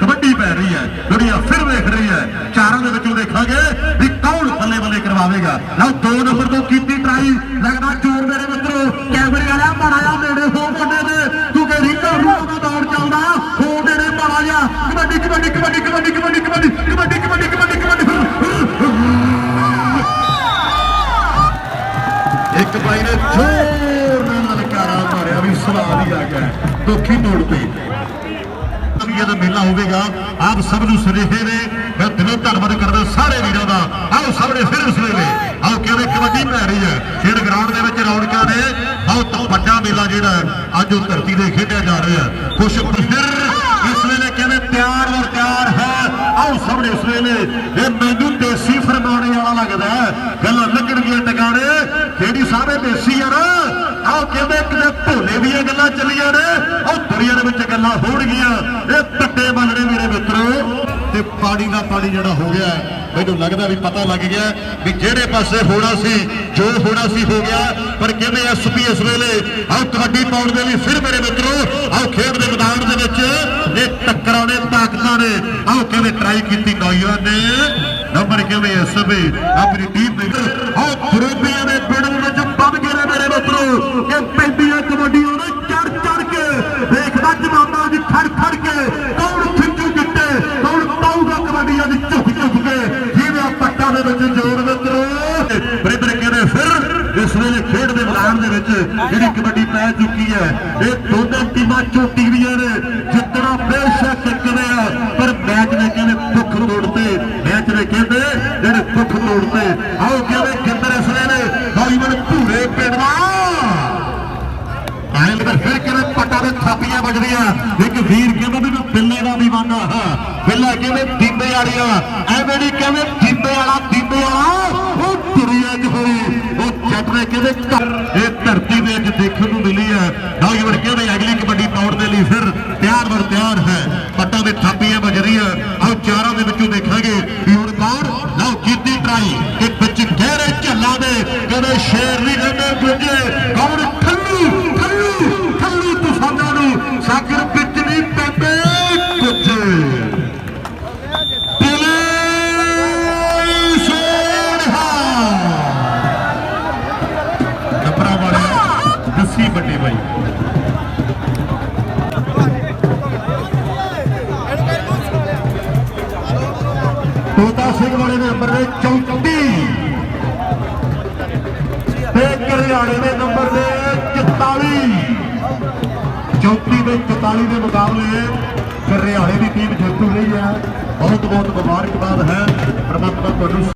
ਕਬੱਡੀ ਪੈ ਰਹੀ ਹੈ ਦੁਨੀਆ ਫਿਰ ਵੇਖ ਰਹੀ ਹੈ ਚਾਰਾਂ ਦੇ ਵਿੱਚੋਂ ਦੇਖਾਂਗੇ ਵੀ ਕੌਣ ਬੱਲੇ ਬੱਲੇ ਕਰਵਾਵੇਗਾ ਲਓ ਦੋ ਨੰਬਰ ਤੋਂ ਕੀਤੀ ਟਰਾਈ ਲੱਗਦਾ ਚੋਰ ਮੇਰੇ ਮਿੱਤਰੋ ਕੈਮਰੇ ਵਾਲਾ ਮਾੜਾ ਜਿਹਾ ਨੇੜੇ ਹੋ ਬੰਦੇ ਦੇ ਕਿਉਂਕਿ ਰੀਕਾ ਰੂਪ ਦਾ ਦੌੜ ਚੱਲਦਾ ਹੋ ਨੇੜੇ ਮਾੜਾ ਜਿਹਾ ਕਬੱਡੀ ਕਬੱਡੀ ਕਬੱਡੀ ਕਬੱਡੀ ਕਬੱਡੀ ਕਬੱਡੀ ਕਬੱਡੀ ਕਬੱਡੀ ਕਬੱਡੀ ਕਬੱਡੀ ਇੱਕ ਭਾਈ ਨੇ, ਜ਼ੋਰ ਨਾਲ ਲਲਕਾਰਾ ਮਾਰਿਆ ਵੀ ਸਵਾਦ ਹੀ ਆ ਗਿਆ। ਦੁੱਖੀ ਮੋੜ ਤੇ ਅਮੀਆਂ ਦਾ ਮੇਲਾ ਹੋਵੇਗਾ, ਆਪ ਸਭ ਨੂੰ ਸੁਨੇਹੇ ਨੇ, ਮੈਂ ਦਿਲੋਂ ਧੰਨਵਾਦ ਕਰਦਾ ਸਾਰੇ ਵੀਰਾਂ ਦਾ। ਆਓ ਸਾਹਮਣੇ ਫਿਰ ਉਸ ਵੇਲੇ। ਆਓ ਕਹਿੰਦੇ ਕਬੱਡੀ ਪੈ ਰਹੀ ਹੈ। ਖੇਡ ਗਰਾਊਂਡ ਦੇ ਵਿੱਚ ਰੌਣਕਾਂ ਨੇ। ਬਹੁਤ ਵੱਡਾ ਮੇਲਾ ਜਿਹੜਾ ਅੱਜ ਉਹ ਧਰਤੀ ਤੇ ਖੇਡਿਆ ਜਾ ਰਿਹਾ ਹੈ। ਕੁਛ ਫਿਰ ਇਸ ਵੇਲੇ ਕਹਿੰਦੇ ਤਿਆਰ ਔਰ ਤਿਆਰ ਹੈ? ਆਓ ਸਭ ਨੇ ਉਸ ਵੇਲੇ। ਇਹ ਫਰਮਾਉਣੇ ਲੱਗਦਾ ਗੱਲਾਂ ਲੱਗਣਗੀਆਂ ਟਿਕਾਣੇ। ਜਿਹੜੀ ਸਾਰੇ ਦੇਸੀ ਆ ਨਾ ਆਓ ਕਹਿੰਦੇ ਕਿਤੇ ਭੋਲੇ ਦੀਆਂ ਗੱਲਾਂ ਚੱਲੀਆਂ ਨੇ। ਉਹ ਦੁਨੀਆ ਦੇ ਵਿੱਚ ਗੱਲਾਂ ਹੋਣਗੀਆਂ। ਇਹ ਟੱਟੇ ਮੰਨਣੇ ਮੇਰੇ ਮਿੱਤਰੋ। ਤੇ ਪਾਣੀ ਦਾ ਪਾਣੀ ਜਿਹੜਾ ਹੋ ਗਿਆ ਮੈਨੂੰ ਲੱਗਦਾ ਵੀ ਪਤਾ ਲੱਗ ਗਿਆ ਵੀ ਜਿਹੜੇ ਪਾਸੇ ਹੋਣਾ ਸੀ, ਜੋ ਹੋਣਾ ਸੀ ਹੋ ਗਿਆ। ਪਰ ਕਹਿੰਦੇ ਐਸਪੀ ਇਸ ਵੇਲੇ ਆਓ ਕਬੱਡੀ ਪਾਉਣ ਦੇ ਲਈ ਫਿਰ ਮੇਰੇ ਮਿੱਤਰੋ ਆਓ ਖੇਡ ਦੇ ਮੈਦਾਨ ਦੇ ਵਿੱਚ ਇਹ ਟੱਕਰਾਂ ਨੇ, ਤਾਕਤਾਂ ਨੇ ਆਓ ਕਿਵੇਂ ਟਰਾਈ ਕੀਤੀ ਨੌਜਵਾਨ ਨੇ। ਨੰਬਰ ਕਹਿੰਦੇ ਐਸਪੀ ਆਪਣੀ ਟੀਮ ਦੇ ਆਓ ਫਰੂਬੀਆਂ ਦੇ ਪਿੰਡ ਵਿੱਚ ਬੰਦ ਗਏ ਮੇਰੇ ਮਿੱਤਰੋ। ਕਿ ਪੈਂਦੀਆਂ ਕਬੱਡੀਆਂ ਨੇ ਚੜ ਚੜ ਕੇ। ਦੇਖਦਾ ਜਵਾਨਾਂ ਦੀ ਖੜ ਖੜ ਕੇ। ਕੌਣ ਖਿੱਚੂ ਗਿੱਟੇ? ਕੌਣ ਪਾਊਗਾ ਕਬੱਡੀਆਂ ਦੀ ਝੁਕ ਝੁਕ ਕੇ? ਜਿਵੇਂ ਪੱਟਾਂ ਦੇ ਵਿੱਚ ਜੋਰ ਮਿੱਤਰੋ। ਬਰਿੰਦਰ ਕਹਿੰਦੇ ਫਿਰ ਇਸ ਵੇਲੇ ਖੇਡ ਦੇ ਮੈਦਾਨ ਦੇ ਵਿੱਚ ਜਿਹੜੀ ਕਬੱਡੀ ਪੈ ਚੁੱਕੀ ਹੈ, ਇਹ ਦੋਨੇ ਟੀਮਾਂ ਚੋਟੀ ਦੀਆਂ ਨੇ। ਜਿੱਤਣਾ ਬੇਸ਼ੱਕ ਇੱਕਦੇ ਆ ਪਰ ਮੈਚ ਦੇ ਕਹਿੰਦੇ ਭੁੱਖ ਤੋੜਤੇ ਮੈਚ ਦੇ ਕਹਿੰਦੇ ਜਿਹੜੇ ਭੁੱਖ ਤੋੜਤੇ ਆਓ ਕਹਿੰਦੇ ਕਿੰਦਰ ਇਸ ਵੇਲੇ ਨੌਜਵਾਨ ਭੂਰੇ ਪਿੰਡ ਦਾ ਆਇਲ ਦਾ ਫਿਰ ਕਿਵੇਂ ਪੱਟਾ ਦੇ ਥਾਪੀਆਂ ਇੱਕ ਵੀਰ ਕਹਿੰਦਾ ਵੀ ਮੈਂ ਬਿੱਲੇ ਦਾ دیਵਾਨਾ ਹਾਂ। ਬਿੱਲਾ ਕਹਿੰਦੇ ਦੀਂਦੇ ਵਾਲੀਆਂ ਐਵੇਂ ਨਹੀਂ ਕਹਿੰਦੇ ਦੀਂਦੇ ਵਾਲਾ ਦੀਂਦੇ ਵਾਲਾ। ਉਹ ਦੁਨੀਆ 'ਚ ਹੋਈ। ਉਹ ਜੱਟ ਨੇ ਕਹਿੰਦੇ ਇਹ ਧਰਤੀ ਦੇ ਵਿੱਚ ਦੇਖਣ ਨੂੰ ਮਿਲੀ ਹੈ। ਨੌਜਵਾਨ ਕਹਿੰਦੇ ਅਗਲੀ ਕਬੱਡੀ ਪਾਉਣ ਦੇ ਲਈ ਫਿਰ ਤਿਆਰ ਵਰ ਤਿਆਰ ਹੈ। ਪੱਟਾਂ ਦੇ ਥਾਪੀਆਂ ਵੱਜ ਰਹੀਆਂ। ਆਓ ਚਾਰਾਂ ਦੇ ਵਿੱਚੋਂ ਦੇਖਾਂਗੇ ਵੀ ਹੁਣ ਕੌਣ? ਲਓ ਕੀਤੀ ਟਰਾਈ ਕਿ ਵਿੱਚ ਗਹਿਰੇ ਝੱਲਾਂ ਦੇ ਕਦੇ ਸ਼ੇਰ ਨਹੀਂ ਕਹਿੰਦੇ ਗੁੰਜੇ ਕੌਣ? ਨੰਬਰ ਦੇ 34 ਤੇ ਕਰਿਆਣੇ ਦੇ ਨੰਬਰ ਦੇ 44 34 ਦੇ 44 ਦੇ ਮੁਕਾਬਲੇ ਕਰਿਆਣੇ ਦੀ ਟੀਮ ਜੇਤੂ ਰਹੀ ਹੈ। ਬਹੁਤ ਬਹੁਤ ਮੁਬਾਰਕਬਾਦ ਹੈ। ਪ੍ਰਮਾਤਮਾ ਤੁਹਾਨੂੰ